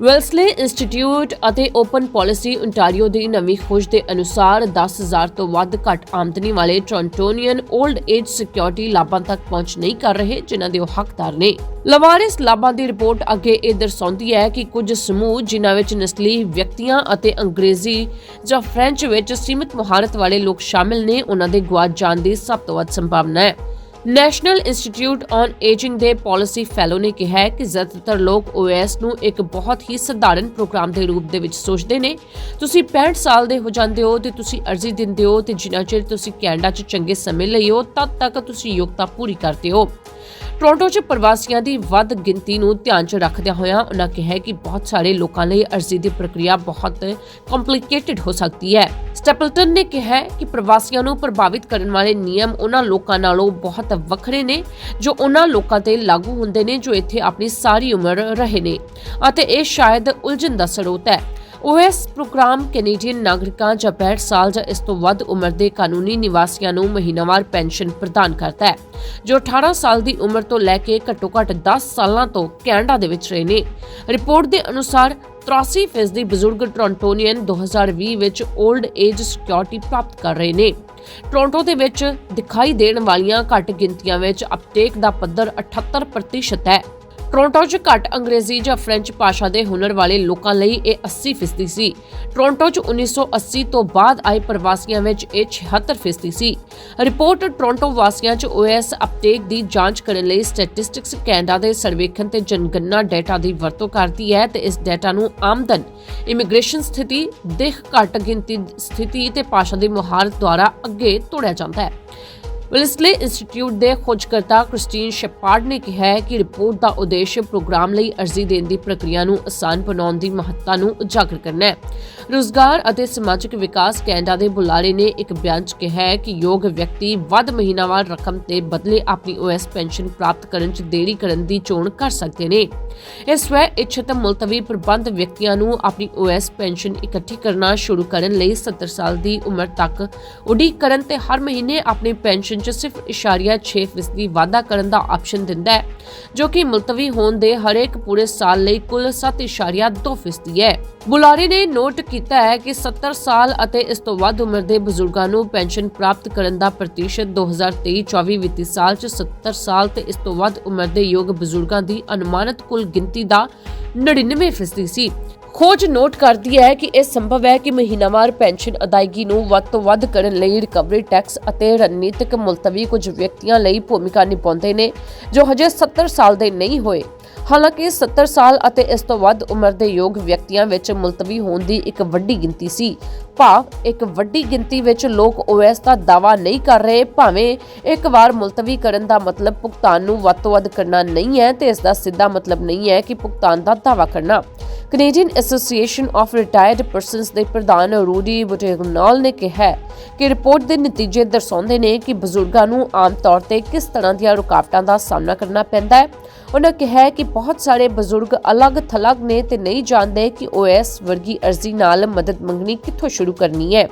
ਵੈਲਸਲੇ ਇੰਸਟੀਚਿਊਟ ਅਤੇ ਓਪਨ ਪਾਲਿਸੀ ontario ਦੀ ਨਵੀਂ ਖੋਜ ਦੇ ਅਨੁਸਾਰ 10000 ਤੋਂ ਵੱਧ ਘੱਟ ਆਮਦਨੀ ਵਾਲੇ ਟੋਰਾਂਟੋਨੀਅਨ 올ਡ ਏਜ ਸਿਕਿਉਰਿਟੀ ਲਾਭਾਂ ਤੱਕ ਪਹੁੰਚ ਨਹੀਂ ਕਰ ਰਹੇ, ਜਿਨ੍ਹਾਂ ਦੇ ਉਹ ਹੱਕਦਾਰ ਨੇ। ਲਵਾਰਿਸ ਲਾਭਾਂ ਦੀ ਰਿਪੋਰਟ ਅੱਗੇ ਇਹ ਦਰਸਾਉਂਦੀ ਹੈ ਕਿ ਕੁਝ ਸਮੂਹ ਜਿਨ੍ਹਾਂ ਵਿੱਚ ਨਸਲੀ ਵਿਅਕਤੀਆਂ ਅਤੇ ਅੰਗਰੇਜ਼ੀ ਜਾਂ ਫ੍ਰੈਂਚ ਵਿੱਚ ਸੀਮਿਤ ਮੁਹਾਰਤ ਵਾਲੇ ਲੋਕ ਸ਼ਾਮਿਲ ਨੇ, ਉਹਨਾਂ ਦੇ ਗੁਆਚ ਜਾਣ ਦੀ ਸਭ ਤੋਂ ਵੱਧ ਸੰਭਾਵਨਾ ਹੈ। ਨੈਸ਼ਨਲ ਇੰਸਟੀਚਿਊਟ ਔਨ ਏਜਿੰਗ ਦੇ ਪਾਲਿਸੀ ਫੈਲੋ ਨੇ ਕਿਹਾ ਹੈ ਕਿ ਜ਼ਿਆਦਾਤਰ ਲੋਕ OAS ਨੂੰ ਇੱਕ ਬਹੁਤ ਹੀ ਸਧਾਰਨ ਪ੍ਰੋਗਰਾਮ ਦੇ ਰੂਪ ਦੇ ਵਿੱਚ ਸੋਚਦੇ ਨੇ। ਤੁਸੀਂ 65 ਸਾਲ ਦੇ ਹੋ ਜਾਂਦੇ ਹੋ ਤੇ ਤੁਸੀਂ ਅਰਜ਼ੀ ਦਿੰਦੇ ਹੋ ਤੇ ਜਿੰਨਾ ਚਿਰ ਤੁਸੀਂ ਕੈਨੇਡਾ 'ਚ ਚੰਗੇ ਸਮੇਂ ਲਈ ਹੋ, ਤਦ ਤੱਕ ਤੁਸੀਂ ਯੋਗਤਾ ਪੂਰੀ ਕਰਦੇ ਹੋ। ਟੋਰਾਂਟੋ 'ਚ ਪ੍ਰਵਾਸੀਆਂ ਦੀ ਵੱਧ ਗਿਣਤੀ ਨੂੰ ਧਿਆਨ 'ਚ ਰੱਖਦਿਆਂ ਹੋਇਆਂ ਉਹਨਾਂ ਕਿਹਾ ਕਿ ਬਹੁਤ ਸਾਰੇ ਲੋਕਾਂ ਲਈ ਅਰਜ਼ੀ ਦੀ ਪ੍ਰਕਿਰਿਆ ਬਹੁਤ ਕੰਪਲਿਕੇਟਿਡ ਹੋ ਸਕਦੀ ਹੈ। ਸਟੈਪਲਟਨ ਨੇ ਕਿਹਾ ਕਿ ਪ੍ਰਵਾਸੀਆਂ ਨੂੰ ਪ੍ਰਭਾਵਿਤ ਕਰਨ ਵਾਲੇ ਨਿਯਮ ਉਹਨਾਂ ਲੋਕਾਂ ਨਾਲੋਂ ਬਹੁਤ ਵੱਖਰੇ ਨੇ, ਜੋ ਉਹਨਾਂ ਲੋਕਾਂ ਤੇ ਲਾਗੂ ਹੁੰਦੇ ਨੇ, ਜੋ ਇੱਥੇ ਆਪਣੀ ਸਾਰੀ ਉਮਰ ਰਹੇ ਨੇ ਅਤੇ ਇਹ ਸ਼ਾਇਦ ਉਲਝਣ ਦਾ ਸਰੋਤ ਹੈ। OS ਪ੍ਰੋਗਰਾਮ ਕੈਨੇਡੀਅਨ ਨਾਗਰਿਕਾਂ ਜਾਂ 65 ਸਾਲ ਜਾਂ ਇਸ ਤੋਂ ਵੱਧ ਉਮਰ ਦੇ ਕਾਨੂੰਨੀ ਨਿਵਾਸੀਆਂ ਨੂੰ ਮਹੀਨਾਵਾਰ ਪੈਨਸ਼ਨ ਪ੍ਰਦਾਨ ਕਰਦਾ ਹੈ, ਜੋ 18 ਸਾਲ ਦੀ ਉਮਰ ਤੋਂ ਲੈ ਕੇ ਘੱਟੋ ਘੱਟ 10 ਸਾਲਾਂ ਤੋਂ ਕੈਨੇਡਾ ਦੇ ਵਿੱਚ ਰਹੇ ਨੇ। ਰਿਪੋਰਟ ਦੇ ਅਨੁਸਾਰ 83% ਦੀ ਬਜ਼ੁਰਗ ਟੋਰਾਂਟੋਨੀਅਨ 2020 ਵਿੱਚ 올ਡ ਏਜ ਸਿਕਿਉਰਿਟੀ ਪ੍ਰਾਪਤ ਕਰ ਰਹੇ ਨੇ। ਟੋਰਾਂਟੋ ਦੇ ਵਿੱਚ ਦਿਖਾਈ ਦੇਣ ਵਾਲੀਆਂ ਘੱਟ ਗਿਣਤੀਆਂ ਵਿੱਚ ਅਪਟੇਕ ਦਾ ਪੱਧਰ 78% ਹੈ। ਟੋਰਾਂਟੋ 'ਚ ਘੱਟ ਅੰਗਰੇਜ਼ੀ ਜਾਂ ਫ੍ਰੈਂਚ ਭਾਸ਼ਾ ਦੇ ਹੁਨਰ ਵਾਲੇ ਲੋਕਾਂ ਲਈ ਇਹ 80% ਸੀ। ਟੋਰਾਂਟੋ 'ਚ 1980 ਤੋਂ ਬਾਅਦ ਆਏ ਪ੍ਰਵਾਸੀਆਂ ਵਿੱਚ ਇਹ 76% ਸੀ। ਰਿਪੋਰਟ ਟੋਰਾਂਟੋ ਵਾਸੀਆਂ 'ਚ OS ਅਪਟੇਕ ਦੀ ਜਾਂਚ ਕਰਨ ਲਈ ਸਟੈਟਿਸਟਿਕਸ ਕੈਨੇਡਾ ਦੇ ਸਰਵੇਖਣ ਤੇ ਜਨਗਣਨਾ ਡਾਟਾ ਦੀ ਵਰਤੋਂ ਕਰਦੀ ਹੈ ਤੇ ਇਸ ਡਾਟਾ ਨੂੰ ਆਮਦਨ ਇਮੀਗ੍ਰੇਸ਼ਨ ਸਥਿਤੀ ਦੇਖ ਘੱਟ ਗਿਣਤੀ ਸਥਿਤੀ ਤੇ ਭਾਸ਼ਾ ਦੀ ਮੁਹਾਰਤ ਦੁਆਰਾ ਅੱਗੇ ਤੋੜਿਆ ਜਾਂਦਾ ਹੈ। ਵੈਲਸਲੇ ਇੰਸਟੀਚਿਊਟ ਦੇ ਖੋਜਕਰਤਾ ਕ੍ਰਿਸਟੀਨ ਸ਼ੈਪਾਰਡ ਨੇ ਕਿਹਾ ਹੈ ਕਿ ਰਿਪੋਰਟ ਦਾ ਉਦੇਸ਼ ਪ੍ਰੋਗਰਾਮ ਲਈ ਅਰਜ਼ੀ ਦੇਣ ਦੀ ਪ੍ਰਕਿਰਿਆ ਨੂੰ ਆਸਾਨ ਬਣਾਉਣ ਦੀ ਮਹੱਤਤਾ ਨੂੰ ਉਜਾਗਰ ਕਰਨਾ ਹੈ। ਰੋਜ਼ਗਾਰ ਅਤੇ ਸਮਾਜਿਕ ਵਿਕਾਸ ਕੈਨੇਡਾ ਦੇ ਬੁਲਾਰੇ ਨੇ ਇੱਕ ਬਿਆਨ 'ਚ ਕਿਹਾ ਹੈ ਕਿ ਯੋਗ ਵਿਅਕਤੀ ਵੱਧ ਮਹੀਨਾਵਾਰ ਰਕਮ ਦੇ ਬਦਲੇ ਆਪਣੀ ਓਐਸ ਪੈਨਸ਼ਨ ਪ੍ਰਾਪਤ ਕਰਨ 'ਚ ਦੇਰੀ ਕਰਨ ਦੀ ਚੋਣ ਕਰ ਸਕਦੇ ਨੇ। ਇਸ ਸਵੈ ਇੱਛਤ ਮੁਲਤਵੀ ਪ੍ਰਬੰਧ ਵਿਅਕਤੀਆਂ ਨੂੰ ਆਪਣੀ OS ਪੈਨਸ਼ਨ ਇਕੱਠੀ ਕਰਨਾ ਸ਼ੁਰੂ ਕਰਨ ਲਈ 70 ਸਾਲ ਦੀ ਉਮਰ ਤੱਕ ਉਡੀਕ ਕਰਨ ਤੇ ਹਰ ਮਹੀਨੇ ਆਪਣੀ ਪੈਨਸ਼ਨ 'ਚ ਸਿਰਫ ਇਸ਼ਾਰੀਆ 6% ਦੀ ਵਾਧਾ ਕਰਨ ਦਾ ਆਪਸ਼ਨ ਦਿੰਦਾ ਹੈ, ਜੋ ਕਿ ਮੁਲਤਵੀ ਹੋਣ ਦੇ ਹਰੇਕ ਪੂਰੇ ਸਾਲ ਲਈ ਕੁੱਲ 7.2% ਹੈ। ਬੁਲਾਰੇ ਨੇ ਨੋਟ ਕੀਤਾ ਹੈ ਕਿ 70 ਸਾਲ ਅਤੇ ਇਸ ਤੋਂ ਵੱਧ ਉਮਰ ਦੇ ਬਜ਼ੁਰਗਾਂ ਨੂੰ ਪੈਨਸ਼ਨ ਪ੍ਰਾਪਤ ਕਰਨ ਦਾ ਪ੍ਰਤੀਸ਼ਤ 2023-24 ਵਿੱਤੀ ਸਾਲ 'ਚ 70 ਸਾਲ ਤੇ ਇਸ ਤੋਂ ਵੱਧ ਉਮਰ ਦੇ ਯੋਗ ਬਜ਼ੁਰਗਾਂ ਦੀ ਅਨੁਮਾਨਿਤ ਕੁੱਲ ਗਿਣਤੀ ਦਾ 99% ਸੀ। ਖੋਜ ਨੋਟ ਕਰਦੀ ਹੈ ਕਿ ਇਹ ਸੰਭਵ ਹੈ ਕਿ ਮਹੀਨਾਵਾਰ ਪੈਨਸ਼ਨ ਅਦਾਇਗੀ ਨੂੰ ਵੱਧ ਤੋਂ ਵੱਧ ਕਰਨ ਲਈ ਰਿਕਵਰੀ ਟੈਕਸ ਅਤੇ ਰਣਨੀਤਿਕ ਮੁਲਤਵੀ ਕੁਝ ਵਿਅਕਤੀਆਂ ਲਈ ਭੂਮਿਕਾ ਨਿਭਾਉਂਦੇ ਨੇ, ਜੋ ਹਜੇ 70 ਸਾਲ ਦੇ ਨਹੀਂ ਹੋਏ। ਹਾਲਾਂਕਿ 70 ਸਾਲ ਅਤੇ ਇਸ ਤੋਂ ਵੱਧ ਉਮਰ ਦੇ ਯੋਗ ਵਿਅਕਤੀਆਂ ਵਿੱਚ ਮੁਲਤਵੀ ਹੋਣ ਦੀ ਇੱਕ ਵੱਡੀ ਗਿਣਤੀ ਸੀ। ਭਾਵ, ਇੱਕ ਵੱਡੀ ਗਿਣਤੀ ਵਿੱਚ ਲੋਕ OS ਦਾ ਦਾਵਾ ਨਹੀਂ ਕਰ ਰਹੇ, ਭਾਵੇਂ ਇੱਕ ਵਾਰ ਮੁਲਤਵੀ ਕਰਨ ਦਾ ਮਤਲਬ ਭੁਗਤਾਨ ਨੂੰ ਵੱਧ ਤੋਂ ਵੱਧ ਕਰਨਾ ਨਹੀਂ ਹੈ ਤੇ ਇਸ ਦਾ ਸਿੱਧਾ ਮਤਲਬ ਨਹੀਂ ਹੈ ਕਿ ਭੁਗਤਾਨ ਦਾ ਦਾਵਾ ਕਰਨਾ। Canadian Association of Retired Persons ਦੇ ਪ੍ਰਧਾਨ ਰੂਡੀ ਬੁਟੇਗਨਲ ਨੇ ਕਿਹਾ ਕਿ ਰਿਪੋਰਟ ਦੇ ਨਤੀਜੇ ਦਰਸਾਉਂਦੇ ਨੇ ਕਿ ਬਜ਼ੁਰਗਾਂ ਨੂੰ ਆਮ ਤੌਰ ਤੇ ਕਿਸ ਤਰ੍ਹਾਂ ਦੀਆਂ ਰੁਕਾਵਟਾਂ ਦਾ ਸਾਹਮਣਾ ਕਰਨਾ ਪੈਂਦਾ ਹੈ। ਉਹਨਾਂ ਕਿਹਾ ਕਿ ਬਹੁਤ ਸਾਰੇ ਬਜ਼ੁਰਗ ਅਲੱਗ-ਥਲੱਗ ਨੇ ਤੇ ਨਹੀਂ ਜਾਣਦੇ ਕਿ ਓਐਸ ਵਰਗੀ ਅਰਜ਼ੀ ਨਾਲ ਮਦਦ ਮੰਗਣੀ ਕਿੱਥੋਂ ਸ਼ੁਰੂ ਕਰਨੀ ਹੈ।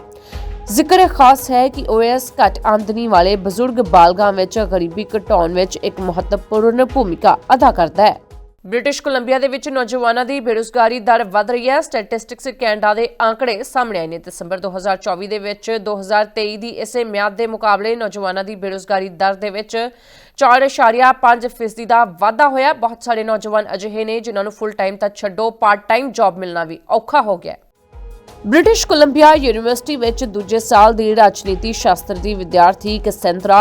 ਜ਼ਿਕਰ ਹੈ ਖਾਸ ਹੈ ਕਿ ਓਐਸ ਘੱਟ ਆਮਦਨੀ ਵਾਲੇ ਬਜ਼ੁਰਗ ਬਾਲਗਾਂ ਵਿੱਚ ਗਰੀਬੀ ਘਟਾਉਣ ਵਿੱਚ ਇੱਕ ਮਹੱਤਵਪੂਰਨ ਭੂਮਿਕਾ ਅਦਾ ਕਰਦਾ ਹੈ। ਬ੍ਰਿਟਿਸ਼ ਕੋਲੰਬੀਆ ਦੇ ਵਿੱਚ ਨੌਜਵਾਨਾਂ ਦੀ ਬੇਰੁਜ਼ਗਾਰੀ ਦਰ ਵਧ ਰਹੀ ਹੈ। ਸਟੈਟਿਸਟਿਕਸ ਕੈਨੇਡਾ ਦੇ ਆંકੜੇ ਸਾਹਮਣੇ ਆਏ ਨੇ। ਦਸੰਬਰ 2024 ਦੇ ਵਿੱਚ 2023 ਦੀ ਇਸੇ ਮਿਆਦ ਦੇ ਮੁਕਾਬਲੇ ਨੌਜਵਾਨਾਂ ਦੀ ਬੇਰੁਜ਼ਗਾਰੀ ਦਰ ਦੇ ਵਿੱਚ 4.5% ਫੀਸਦੀ ਦਾ ਵਾਧਾ ਹੋਇਆ। ਬਹੁਤ ਸਾਰੇ ਨੌਜਵਾਨ ਅਜਿਹੇ ਨੇ ਜਿਨ੍ਹਾਂ ਨੂੰ ਫੁੱਲ ਟਾਈਮ ਤਾਂ ਛੱਡੋ ਪਾਰਟ ਟਾਈਮ ਜੌਬ ਮਿਲਣਾ ਵੀ ਔਖਾ ਹੋ ਗਿਆ। ਬ੍ਰਿਟਿਸ਼ ਕੋਲੰਬੀਆ ਯੂਨੀਵਰਸਿਟੀ ਵਿੱਚ ਦੂਜੇ ਸਾਲ ਦੀ ਰਾਜਨੀਤੀ ਸ਼ਾਸਤਰ ਦੀ ਵਿਦਿਆਰਥੀ ਕੈਸੈਂਡਰਾ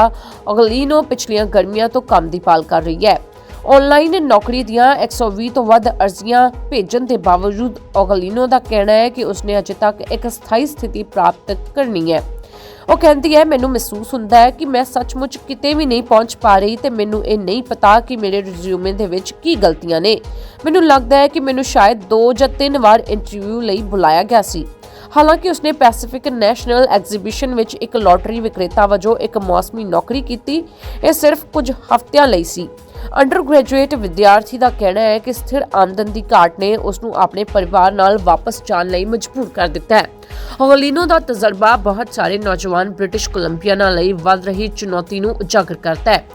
ਅਗਲੀਨੋ ਪਿਛਲੀਆਂ ਗਰਮੀਆਂ ਤੋਂ ਕੰਮ ਦੀ ਪਾਲ ਕਰ ਰਹੀ ਹੈ। ਆਨਲਾਈਨ ਨੌਕਰੀ ਦੀਆਂ 120 ਤੋਂ ਵੱਧ ਅਰਜ਼ੀਆਂ ਭੇਜਣ ਦੇ ਬਾਵਜੂਦ ਓਗਲੀਨੋ ਦਾ ਕਹਿਣਾ ਹੈ ਕਿ ਉਸਨੇ ਅਜੇ ਤੱਕ ਇੱਕ ਸਥਾਈ ਸਥਿਤੀ ਪ੍ਰਾਪਤ ਕਰਨੀ ਹੈ। ਉਹ ਕਹਿੰਦੀ ਹੈ, ਮੈਨੂੰ ਮਹਿਸੂਸ ਹੁੰਦਾ ਹੈ ਕਿ ਮੈਂ ਸੱਚਮੁੱਚ ਕਿਤੇ ਵੀ ਨਹੀਂ ਪਹੁੰਚ ਪਾ ਰਹੀ ਤੇ ਮੈਨੂੰ ਇਹ ਨਹੀਂ ਪਤਾ ਕਿ ਮੇਰੇ ਰਿਜ਼ਿਊਮੇ ਦੇ ਵਿੱਚ ਕੀ ਗਲਤੀਆਂ ਨੇ। ਮੈਨੂੰ ਲੱਗਦਾ ਹੈ ਕਿ ਮੈਨੂੰ ਸ਼ਾਇਦ 2 ਜਾਂ 3 ਵਾਰ ਇੰਟਰਵਿਊ ਲਈ ਬੁਲਾਇਆ ਗਿਆ ਸੀ। ਹਾਲਾਂਕਿ ਉਸਨੇ ਪੈਸੀਫਿਕ ਨੈਸ਼ਨਲ ਐਗਜ਼ੀਬਿਸ਼ਨ ਵਿੱਚ ਇੱਕ ਲੋਟਰੀ ਵਿਕਰੇਤਾ ਵਜੋਂ ਇੱਕ ਮੌਸਮੀ ਨੌਕਰੀ ਕੀਤੀ। ਇਹ ਸਿਰਫ ਕੁਝ ਹਫ਼ਤਿਆਂ ਲਈ ਸੀ। ਅੰਡਰ ਗ੍ਰੈਜੂਏਟ ਵਿਦਿਆਰਥੀ ਦਾ ਕਹਿਣਾ ਹੈ ਕਿ ਸਥਿਰ ਆਮਦਨ ਦੀ ਘਾਟ ਨੇ ਉਸ ਨੂੰ ਆਪਣੇ ਪਰਿਵਾਰ ਨਾਲ ਵਾਪਸ ਜਾਣ ਲਈ ਮਜਬੂਰ ਕਰ ਦਿੱਤਾ ਹੈ। ਹੋਲੀਨੋ ਦਾ ਤਜਰਬਾ ਬਹੁਤ ਸਾਰੇ ਨੌਜਵਾਨ ਬ੍ਰਿਟਿਸ਼ ਕੋਲੰਬੀਆਨਾਂ ਲਈ ਵੱਧ ਰਹੀ ਚੁਣੌਤੀ ਨੂੰ ਉਜਾਗਰ ਕਰਦਾ ਹੈ।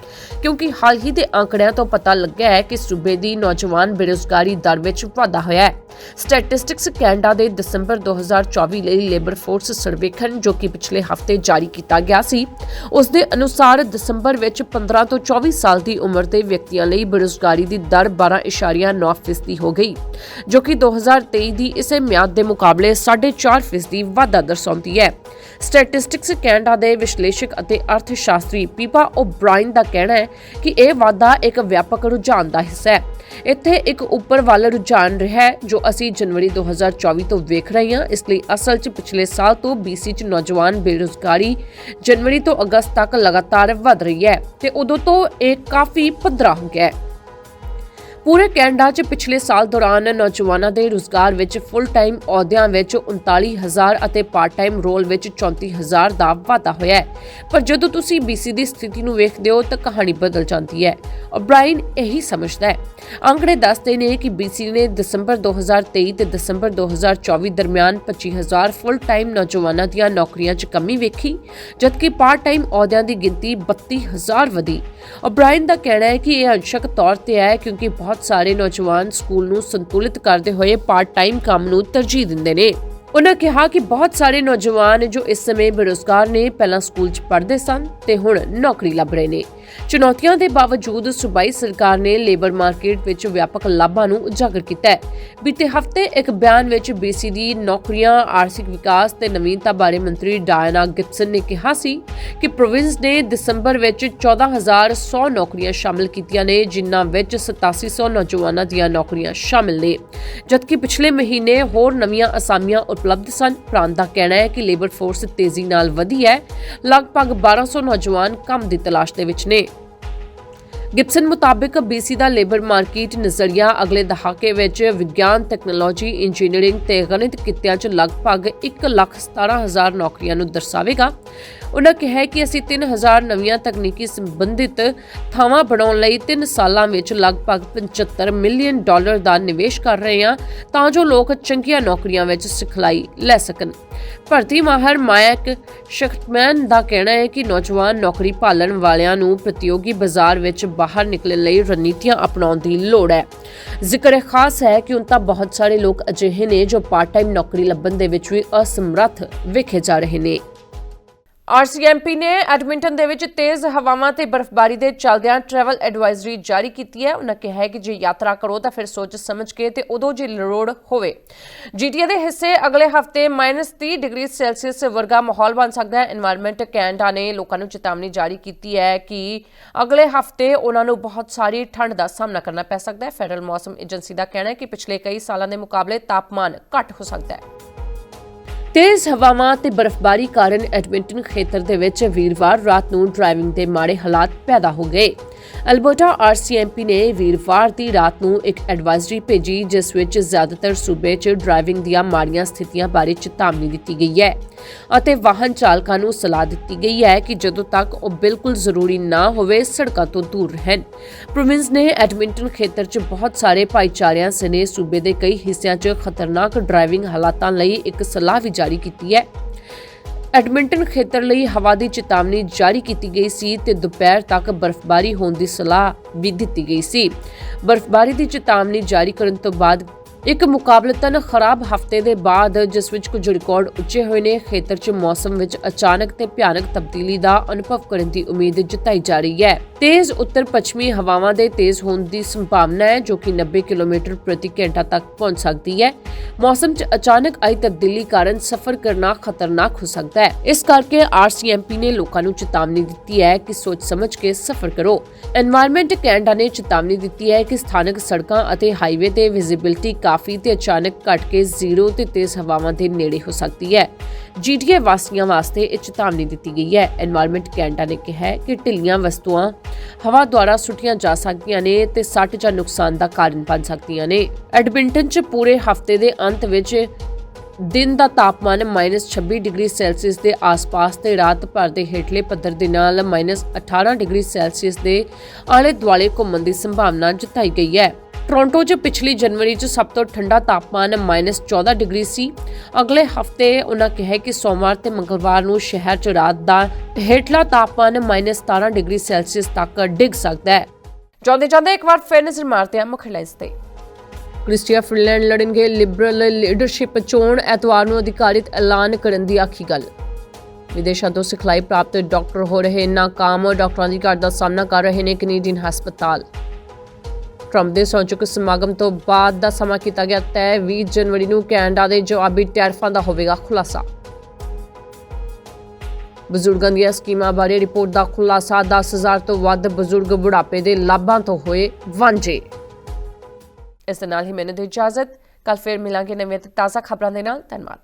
ਕਿਉਂਕਿ ਹਾਲ ਹੀ ਦੇ ਅੰਕੜਿਆਂ ਤੋਂ ਪਤਾ ਲੱਗਿਆ ਹੈ ਕਿ ਸੂਬੇ ਦੀ ਨੌਜਵਾਨ ਬੇਰੁਜ਼ਗਾਰੀ ਦਰ ਵਿੱਚ ਵਾਧਾ ਹੋਇਆ ਹੈ। ਸਟੈਟਿਸਟਿਕਸ ਕੈਨੇਡਾ ਦੇ ਦਸੰਬਰ 2024 ਲਈ ਲੇਬਰ ਫੋਰਸ ਸਰਵੇਖਣ ਜੋ ਕਿ ਪਿਛਲੇ ਹਫ਼ਤੇ ਜਾਰੀ ਕੀਤਾ ਗਿਆ ਸੀ, ਉਸ ਦੇ ਅਨੁਸਾਰ ਦਸੰਬਰ ਵਿੱਚ 15 ਤੋਂ 24 ਸਾਲ ਦੀ ਉਮਰ ਦੇ ਵਿਅਕਤੀਆਂ ਲਈ ਬੇਰੁਜ਼ਗਾਰੀ ਦੀ ਦਰ 12.9% ਹੋ ਗਈ, ਜੋ ਕਿ 2023 ਦੀ ਇਸੇ ਮਿਆਦ ਦੇ ਮੁਕਾਬਲੇ 4.5% ਦੀ ਵਾਧਾ ਦਰਸਾਉਂਦੀ ਹੈ। ਸਟੈਟਿਸਟਿਕਸ ਕੈਨੇਡਾ ਦੇ ਵਿਸ਼ਲੇਸ਼ਕ ਅਤੇ ਅਰਥ ਸ਼ਾਸਤਰੀ ਪੀਪਾ ਓਬਰਾਇਨ ਦਾ ਕਹਿਣਾ ਹੈ ਕਿ ਇਹ ਵਾਧਾ ਇੱਕ ਵਿਆਪਕ ਰੁਝਾਨ ਦਾ ਹਿੱਸਾ ਹੈ। ਇੱਥੇ ਇੱਕ ਉੱਪਰ ਵੱਲ ਰੁਝਾਨ ਰਿਹਾ ਹੈ ਜੋ ਅਸੀਂ ਜਨਵਰੀ 2024 ਤੋਂ ਵੇਖ ਰਹੇ ਹਾਂ। ਇਸ ਲਈ ਅਸਲ 'ਚ ਪਿਛਲੇ ਸਾਲ ਤੋਂ BC 'ਚ ਨੌਜਵਾਨ ਬੇਰੁਜ਼ਗਾਰੀ ਜਨਵਰੀ ਤੋਂ ਅਗਸਤ ਤੱਕ ਲਗਾਤਾਰ ਵਧ ਰਹੀ ਹੈ ਤੇ ਉਦੋਂ ਤੋਂ ਇਹ ਕਾਫੀ ਪੱਧਰਾ ਹੋ ਗਿਆ ਹੈ। ਪੂਰੇ ਕੈਨੇਡਾ 'ਚ ਪਿਛਲੇ ਸਾਲ ਦੌਰਾਨ ਨੌਜਵਾਨਾਂ ਦੇ ਰੁਜ਼ਗਾਰ ਵਿੱਚ ਫੁੱਲ ਟਾਈਮ ਅਹੁਦਿਆਂ ਵਿੱਚ 39000 ਅਤੇ ਪਾਰਟ ਟਾਈਮ ਰੋਲ ਵਿੱਚ 34000 ਦਾ ਵਾਧਾ ਹੋਇਆ ਹੈ। ਪਰ ਜਦੋਂ ਤੁਸੀਂ BC ਦੀ ਸਥਿਤੀ ਨੂੰ ਵੇਖਦੇ ਹੋ ਤਾਂ ਕਹਾਣੀ ਬਦਲ ਜਾਂਦੀ ਹੈ ਓਬਰਾਇਨ ਇਹੀ ਸਮਝਦਾ ਹੈ। ਅੰਕੜੇ ਦੱਸਦੇ ਨੇ ਕਿ BC ਨੇ ਦਸੰਬਰ 2023 ਤੇ ਦਸੰਬਰ 2024 ਦਰਮਿਆਨ 25000 ਫੁੱਲ ਟਾਈਮ ਨੌਜਵਾਨਾਂ ਦੀਆਂ ਨੌਕਰੀਆਂ 'ਚ ਕਮੀ ਵੇਖੀ, ਜਦਕਿ ਪਾਰਟ ਟਾਈਮ ਅਹੁਦਿਆਂ ਦੀ ਗਿਣਤੀ 32000 ਵਧੀ। ਓਬਰਾਇਨ ਦਾ ਕਹਿਣਾ ਹੈ ਕਿ ਇਹ ਅੰਸ਼ਕ ਤੌਰ ਤੇ ਹੈ ਕਿਉਂਕਿ ਬਹੁਤ ਸਾਰੇ ਨੌਜਵਾਨ ਸਕੂਲ ਨੂੰ ਸੰਤੁਲਿਤ ਕਰਦੇ ਹੋਏ ਪਾਰਟ ਟਾਈਮ ਕੰਮ ਨੂੰ ਤਰਜੀਹ ਦਿੰਦੇ ਨੇ। ਉਹਨਾਂ ਕਿਹਾ ਕਿ ਬਹੁਤ ਸਾਰੇ ਨੌਜਵਾਨ ਜੋ ਇਸ ਸਮੇਂ ਬੇਰੁਜ਼ਗਾਰ ਨੇ, ਪਹਿਲਾਂ ਸਕੂਲ 'ਚ ਪੜ੍ਹਦੇ ਸਨ ਤੇ ਹੁਣ ਨੌਕਰੀ ਲੱਭ ਰਹੇ ਨੇ। ਚੁਣੌਤੀਆਂ ਦੇ ਬਾਵਜੂਦ ਸੂਬਾਈ ਸਰਕਾਰ ਨੇ ਲੇਬਰ ਮਾਰਕੀਟ ਵਿੱਚ ਵਿਆਪਕ ਲਾਭਾਂ ਨੂੰ ਉਜਾਗਰ ਕੀਤਾ ਹੈ। ਬੀਤੇ ਹਫ਼ਤੇ ਇੱਕ ਬਿਆਨ ਵਿੱਚ ਬੀਸੀ ਦੀ ਨੌਕਰੀਆਂ, ਆਰਥਿਕ ਵਿਕਾਸ ਤੇ ਨਵੀਨਤਾ ਬਾਰੇ ਮੰਤਰੀ ਡਾਇਨਾ ਗਿਬਸਨ ਨੇ ਕਿਹਾ ਸੀ ਕਿ ਪ੍ਰੋਵਿੰਸ ਨੇ ਦਸੰਬਰ ਵਿੱਚ 14100 ਨੌਕਰੀਆਂ ਸ਼ਾਮਲ ਕੀਤੀਆਂ ਨੇ, ਜਿਨ੍ਹਾਂ ਵਿੱਚ 8700 ਨੌਜਵਾਨਾਂ ਦੀਆਂ ਨੌਕਰੀਆਂ ਸ਼ਾਮਲ ਨੇ। ਜਦਕਿ ਪਿਛਲੇ ਮਹੀਨੇ ਹੋਰ ਨਵੀਆਂ ਅਸਾਮੀਆਂ ਉਪਲਬਧ ਸਨ, ਪ੍ਰਾਂਤ ਦਾ ਕਹਿਣਾ ਹੈ ਕਿ ਲੇਬਰ ਫੋਰਸ ਤੇਜ਼ੀ ਨਾਲ ਵਧੀ ਹੈ। ਲਗਭਗ 1200 ਨੌਜਵਾਨ ਕੰਮ ਦੀ ਤਲਾਸ਼ ਦੇ ਵਿੱਚ ਨੇ। ਗਿਬਸਨ ਮੁਤਾਬਕ BC ਦਾ ਲੇਬਰ ਮਾਰਕੀਟ ਨਜ਼ਰੀਆ ਅਗਲੇ ਦਹਾਕੇ ਵਿੱਚ ਵਿਗਿਆਨ ਟੈਕਨੋਲੋਜੀ ਇੰਜੀਨੀਅਰਿੰਗ ਤੇ ਗਣਿਤ ਕਿੱਤਿਆਂ 'ਚ ਲਗਭਗ 117000 ਨੌਕਰੀਆਂ ਨੂੰ ਦਰਸਾਵੇਗਾ। ਉਹਨਾਂ ਕਿਹਾ ਕਿ ਅਸੀਂ 3000 ਨਵੀਆਂ ਤਕਨੀਕੀ ਸੰਬੰਧਿਤ ਥਾਵਾਂ ਬਣਾਉਣ ਲਈ 3 ਸਾਲਾਂ ਵਿੱਚ ਲਗਭਗ 75 ਮਿਲੀਅਨ ਡਾਲਰ ਦਾ ਨਿਵੇਸ਼ ਕਰ ਰਹੇ ਹਾਂ ਤਾਂ ਜੋ ਲੋਕ ਚੰਗੀਆਂ ਨੌਕਰੀਆਂ ਵਿੱਚ ਸਿਖਲਾਈ ਲੈ ਸਕਣ। ਭਰਤੀ ਮਾਹਰ ਮਾਇਕ ਸ਼ਖਤਮੈਨ ਦਾ ਕਹਿਣਾ ਹੈ ਕਿ ਨੌਜਵਾਨ ਨੌਕਰੀ ਭਾਲਣ ਵਾਲਿਆਂ ਨੂੰ ਪ੍ਰਤੀਯੋਗੀ ਬਾਜ਼ਾਰ ਵਿੱਚ ਬਾਹਰ ਨਿਕਲਣ ਲਈ ਰਣਨੀਤੀਆਂ ਅਪਣਾਉਣ ਦੀ ਲੋੜ ਹੈ। ਜ਼ਿਕਰ ਇਹ ਖਾਸ ਹੈ ਕਿ ਹੁਣ ਤਾਂ ਬਹੁਤ ਸਾਰੇ ਲੋਕ ਅਜਿਹੇ ਨੇ ਜੋ ਪਾਰਟ ਟਾਈਮ ਨੌਕਰੀ ਲੱਭਣ ਦੇ ਵਿੱਚ ਵੀ ਅਸਮਰੱਥ ਵੇਖੇ ਜਾ ਰਹੇ ਨੇ। ਆਰਸੀਐਮਪੀ ਨੇ ਐਡਮਿੰਟਨ ਦੇ ਵਿੱਚ ਤੇਜ਼ ਹਵਾਵਾਂ ਤੇ ਬਰਫ਼ਬਾਰੀ ਦੇ ਚਲਦਿਆਂ ਟਰੈਵਲ ਐਡਵਾਈਜ਼ਰੀ ਜਾਰੀ ਕੀਤੀ ਹੈ। ਉਹਨਾਂ ਕਿਹਾ ਹੈ ਕਿ ਜੇ ਯਾਤਰਾ ਕਰੋ ਤਾਂ ਫਿਰ ਸੋਚ ਸਮਝ ਕੇ ਤੇ ਉਦੋਂ ਜੇ ਲੋੜ ਹੋਵੇ। ਜੀਟੀਏ ਦੇ ਹਿੱਸੇ ਅਗਲੇ ਹਫ਼ਤੇ -30 ਡਿਗਰੀ ਸੈਲਸੀਅਸ ਵਰਗਾ ਮਾਹੌਲ ਬਣ ਸਕਦਾ ਹੈ। এনवायरमेंट ਕੈਨੇਡਾ ਨੇ ਲੋਕਾਂ ਨੂੰ ਚੇਤਾਵਨੀ ਜਾਰੀ ਕੀਤੀ ਹੈ ਕਿ ਅਗਲੇ ਹਫ਼ਤੇ ਉਹਨਾਂ ਨੂੰ ਬਹੁਤ ਸਾਰੀ ਠੰਡ ਦਾ ਸਾਹਮਣਾ ਕਰਨਾ ਪੈ ਸਕਦਾ ਹੈ। ਫੈਡਰਲ ਮੌਸਮ ਏਜੰਸੀ ਦਾ ਕਹਿਣਾ ਹੈ ਕਿ ਪਿਛਲੇ ਕਈ ਸਾਲਾਂ ਦੇ ਮੁਕਾਬਲੇ ਤਾਪਮਾਨ ਘੱਟ ਹੋ ਸਕਦਾ ਹੈ। ਤੇਜ਼ ਹਵਾਵਾਂ ਤੇ ਬਰਫ਼ਬਾਰੀ ਕਾਰਨ ਐਡਮਿੰਟਨ ਖੇਤਰ ਦੇ ਵਿੱਚ ਵੀਰਵਾਰ ਰਾਤ ਨੂੰ ਡਰਾਈਵਿੰਗ ਦੇ ਮਾੜੇ ਹਾਲਾਤ ਪੈਦਾ ਹੋ ਗਏ। ਅਲਬਰਟਾ ਆਰਸੀਐਮਪੀ ਨੇ ਵੀਰਵਾਰ ਦੀ ਰਾਤ ਨੂੰ ਇੱਕ ਐਡਵਾਈਜ਼ਰੀ ਭੇਜੀ, ਜਿਸ ਵਿੱਚ ਜ਼ਿਆਦਾਤਰ ਸੂਬੇ 'ਚ ਡਰਾਈਵਿੰਗ ਦੀਆਂ ਮਾੜੀਆਂ ਸਥਿਤੀਆਂ ਬਾਰੇ ਚੇਤਾਵਨੀ ਦਿੱਤੀ ਗਈ ਹੈ ਅਤੇ ਵਾਹਨ ਚਾਲਕਾਂ ਨੂੰ ਸਲਾਹ ਦਿੱਤੀ ਗਈ ਹੈ ਕਿ ਜਦੋਂ ਤੱਕ ਉਹ ਬਿਲਕੁਲ ਜ਼ਰੂਰੀ ਨਾ ਹੋਵੇ, ਸੜਕਾਂ ਤੋਂ ਦੂਰ ਰਹਿਣ। ਪ੍ਰੋਵਿੰਸ ਨੇ ਐਡਮਿੰਟਨ ਖੇਤਰ 'ਚ ਬਹੁਤ ਸਾਰੇ ਭਾਈਚਾਰਿਆਂ ਸਨੇ ਸੂਬੇ ਦੇ ਕਈ ਹਿੱਸਿਆਂ 'ਚ ਖਤਰਨਾਕ ਡਰਾਈਵਿੰਗ ਹਾਲਾਤਾਂ ਲਈ ਇੱਕ ਸਲਾਹ ਵੀ ਜਾਰੀ ਕੀਤੀ ਹੈ। ਐਡਮਿੰਟਨ ਖੇਤਰ ਲਈ ਹਵਾ ਦੀ ਚੇਤਾਵਨੀ ਜਾਰੀ ਕੀਤੀ ਗਈ ਸੀ ਤੇ ਦੁਪਹਿਰ ਤੱਕ ਬਰਫ਼ਬਾਰੀ ਹੋਣ ਦੀ ਸਲਾਹ ਵੀ ਦਿੱਤੀ ਗਈ ਸੀ। ਬਰਫ਼ਬਾਰੀ ਦੀ ਚੇਤਾਵਨੀ ਜਾਰੀ ਕਰਨ ਤੋਂ ਬਾਅਦ ਇੱਕ ਮੁਕਾਬਲਤਨ ਖਰਾਬ ਹਫ਼ਤੇ ਦੇ ਬਾਅਦ, ਜਿਸ ਵਿੱਚ ਕੁਝ ਰਿਕਾਰਡ ਉੱਚੇ ਹੋਏ ਨੇ, ਖੇਤਰ 'ਚ ਮੌਸਮ ਵਿੱਚ ਅਚਾਨਕ ਤੇ ਭਿਆਨਕ ਤਬਦੀਲੀ ਦਾ ਅਨੁਭਵ ਕਰਨ ਦੀ ਉਮੀਦ ਜਤਾਈ ਜਾ ਰਹੀ ਹੈ। ਤੇਜ਼ ਉੱਤਰ ਪੱਛਮੀ ਹਵਾਵਾਂ ਦੇ ਤੇਜ਼ ਹੋਣ ਦੀ ਸੰਭਾਵਨਾ ਹੈ, ਜੋ ਕਿ 90 ਕਿਲੋਮੀਟਰ ਪ੍ਰਤੀ ਘੰਟਾ ਤੱਕ ਪਹੁੰਚ ਸਕਦੀ ਹੈ। ਮੌਸਮ 'ਚ ਅਚਾਨਕ ਆਈ ਤਬਦੀਲੀ ਕਾਰਨ ਸਫ਼ਰ ਕਰਨਾ ਖਤਰਨਾਕ ਹੋ ਸਕਦਾ ਹੈ। ਇਸ ਕਰਕੇ ਆਰਸੀਐਮਪੀ ਨੇ ਲੋਕਾਂ ਨੂੰ ਚੇਤਾਵਨੀ ਦਿੱਤੀ ਹੈ ਕਿ ਸੋਚ ਸਮਝ ਕੇ ਸਫ਼ਰ ਕਰੋ। এনवायरमेंट ਕੈਨੇਡਾ ਨੇ ਚੇਤਾਵਨੀ ਦਿੱਤੀ ਹੈ ਕਿ ਸਥਾਨਕ ਸੜਕਾਂ ਅਤੇ ਹਾਈਵੇ ਤੇ ਵਿਜ਼ਿਬਿਲਟੀ ਕਾਫੀ ਤੇ ਅਚਾਨਕ ਘਟ ਕੇ 0 ਤੇ ਤੇਜ਼ ਹਵਾਵਾਂ ਦੇ ਨੇੜੇ ਹੋ ਸਕਦੀ ਹੈ। ਜੀਟੀਏ ਵਾਸੀਆਂ ਵਾਸਤੇ ਇਹ ਚੇਤਾਵਨੀ ਦਿੱਤੀ ਗਈ ਹੈ। এনवायरमेंट ਕੈਨੇਡਾ ਨੇ ਕਿਹਾ ਕਿ ਢਿੱਲੀਆਂ ਵਸਤੂਆਂ, ਹਵਾ ਦੁਆਰਾ ਸੁੱਟੀਆਂ ਜਾ ਸਕਦੀਆਂ ਨੇ ਤੇ ਸੱਟ ਜਾਂ ਨੁਕਸਾਨ ਦਾ ਕਾਰਨ ਬਣ ਸਕਦੀਆਂ ਨੇ। ਐਡਮਿੰਟਨ 'ਚ ਪੂਰੇ ਹਫ਼ਤੇ ਦੇ ਅੰਤ ਵਿੱਚ ਦਿਨ ਦਾ ਤਾਪਮਾਨ -26 ਡਿਗਰੀ ਸੈਲਸੀਅਸ ਦੇ ਆਸ-ਪਾਸ ਤੇ ਰਾਤ ਭਰ ਦੇ ਹੇਠਲੇ ਪੱਧਰ ਦੇ ਨਾਲ -18 ਡਿਗਰੀ ਸੈਲਸੀਅਸ ਦੇ ਆਲੇ-ਦੁਆਲੇ ਘੁੰਮਣ ਦੀ ਸੰਭਾਵਨਾ ਜਤਾਈ ਗਈ ਹੈ। ਟੋਰਾਂਟੋ 'ਚ ਪਿਛਲੀ ਜਨਵਰੀ 'ਚ ਸਭ ਤੋਂ ਠੰਡਾ ਤਾਪਮਾਨ -14 ਡਿਗਰੀ ਸੀ। ਅਗਲੇ ਹਫ਼ਤੇ ਉਹਨਾਂ ਕਿਹਾ ਕਿ ਸੋਮਵਾਰ ਤੇ ਮੰਗਲਵਾਰ ਨੂੰ ਸ਼ਹਿਰ 'ਚ ਰਾਤ ਦਾ ਹੇਠਲਾ ਤਾਪਮਾਨ -17 ਡਿਗਰੀ ਸੈਲਸੀਅਸ ਤੱਕ ਡਿੱਗ ਸਕਦਾ ਹੈ। ਜਾਂਦੇ ਜਾਂਦੇ ਇੱਕ ਵਾਰ ਫਿਰ ਨਜ਼ਰ ਮਾਰਦੇ ਹਾਂ ਮੁੱਖ ਹੈਡਲਾਈਨਸ ਤੇ। ਕ੍ਰਿਸਟੀਆ ਫ੍ਰੀਲੈਂਡ ਲੜਨਗੇ ਲਿਬਰਲ ਲੀਡਰਸ਼ਿਪ ਚੋਣ ਐਤਵਾਰ ਨੂੰ ਅਧਿਕਾਰਿਤ ਐਲਾਨ ਕਰਨ ਦੀ ਆਖੀ ਗੱਲ। ਵਿਦੇਸ਼ਾਂ ਤੋਂ ਸਿਖਲਾਈ ਪ੍ਰਾਪਤ ਡਾਕਟਰ ਹੋ ਰਹੇ ਨਾਕਾਮ, ਡਾਕਟਰਾਂ ਦੀ ਘਾਟ ਦਾ ਸਾਹਮਣਾ ਕਰ ਰਹੇ ਨੇ ਕੈਨੇਡੀਅਨ ਹਸਪਤਾਲ। ਟਰੰਪ ਦੇ ਸੌਂਚਕ ਸਮਾਗਮ ਤੋਂ ਬਾਅਦ ਦਾ ਸਮਾਂ ਕੀਤਾ ਗਿਆ। ਤੈਅ 20 ਜਨਵਰੀ ਨੂੰ ਕੈਨੇਡਾ ਦੇ ਜਵਾਬੀ ਟੈਰਫਾਂ ਦਾ ਹੋਵੇਗਾ ਖੁਲਾਸਾ। ਬਜ਼ੁਰਗਾਂ ਦੀਆਂ ਸਕੀਮਾਂ ਬਾਰੇ ਰਿਪੋਰਟ ਦਾ ਖੁਲਾਸਾ 10000 ਤੋਂ ਵੱਧ ਬਜ਼ੁਰਗ ਬੁਢਾਪੇ ਦੇ ਲਾਭਾਂ ਤੋਂ ਹੋਏ ਵਾਂਝੇ। ਇਸ ਨਾਲ ਹੀ ਮੈਨੂੰ ਦੇ ਇਜਾਜ਼ਤ। ਕੱਲ ਫੇਰ ਮਿਲਾਂਗੇ ਨਵੀਆਂ ਤੇ ਤਾਜ਼ਾ ਖਬਰਾਂ ਦੇ ਨਾਲ। ਧੰਨਵਾਦ।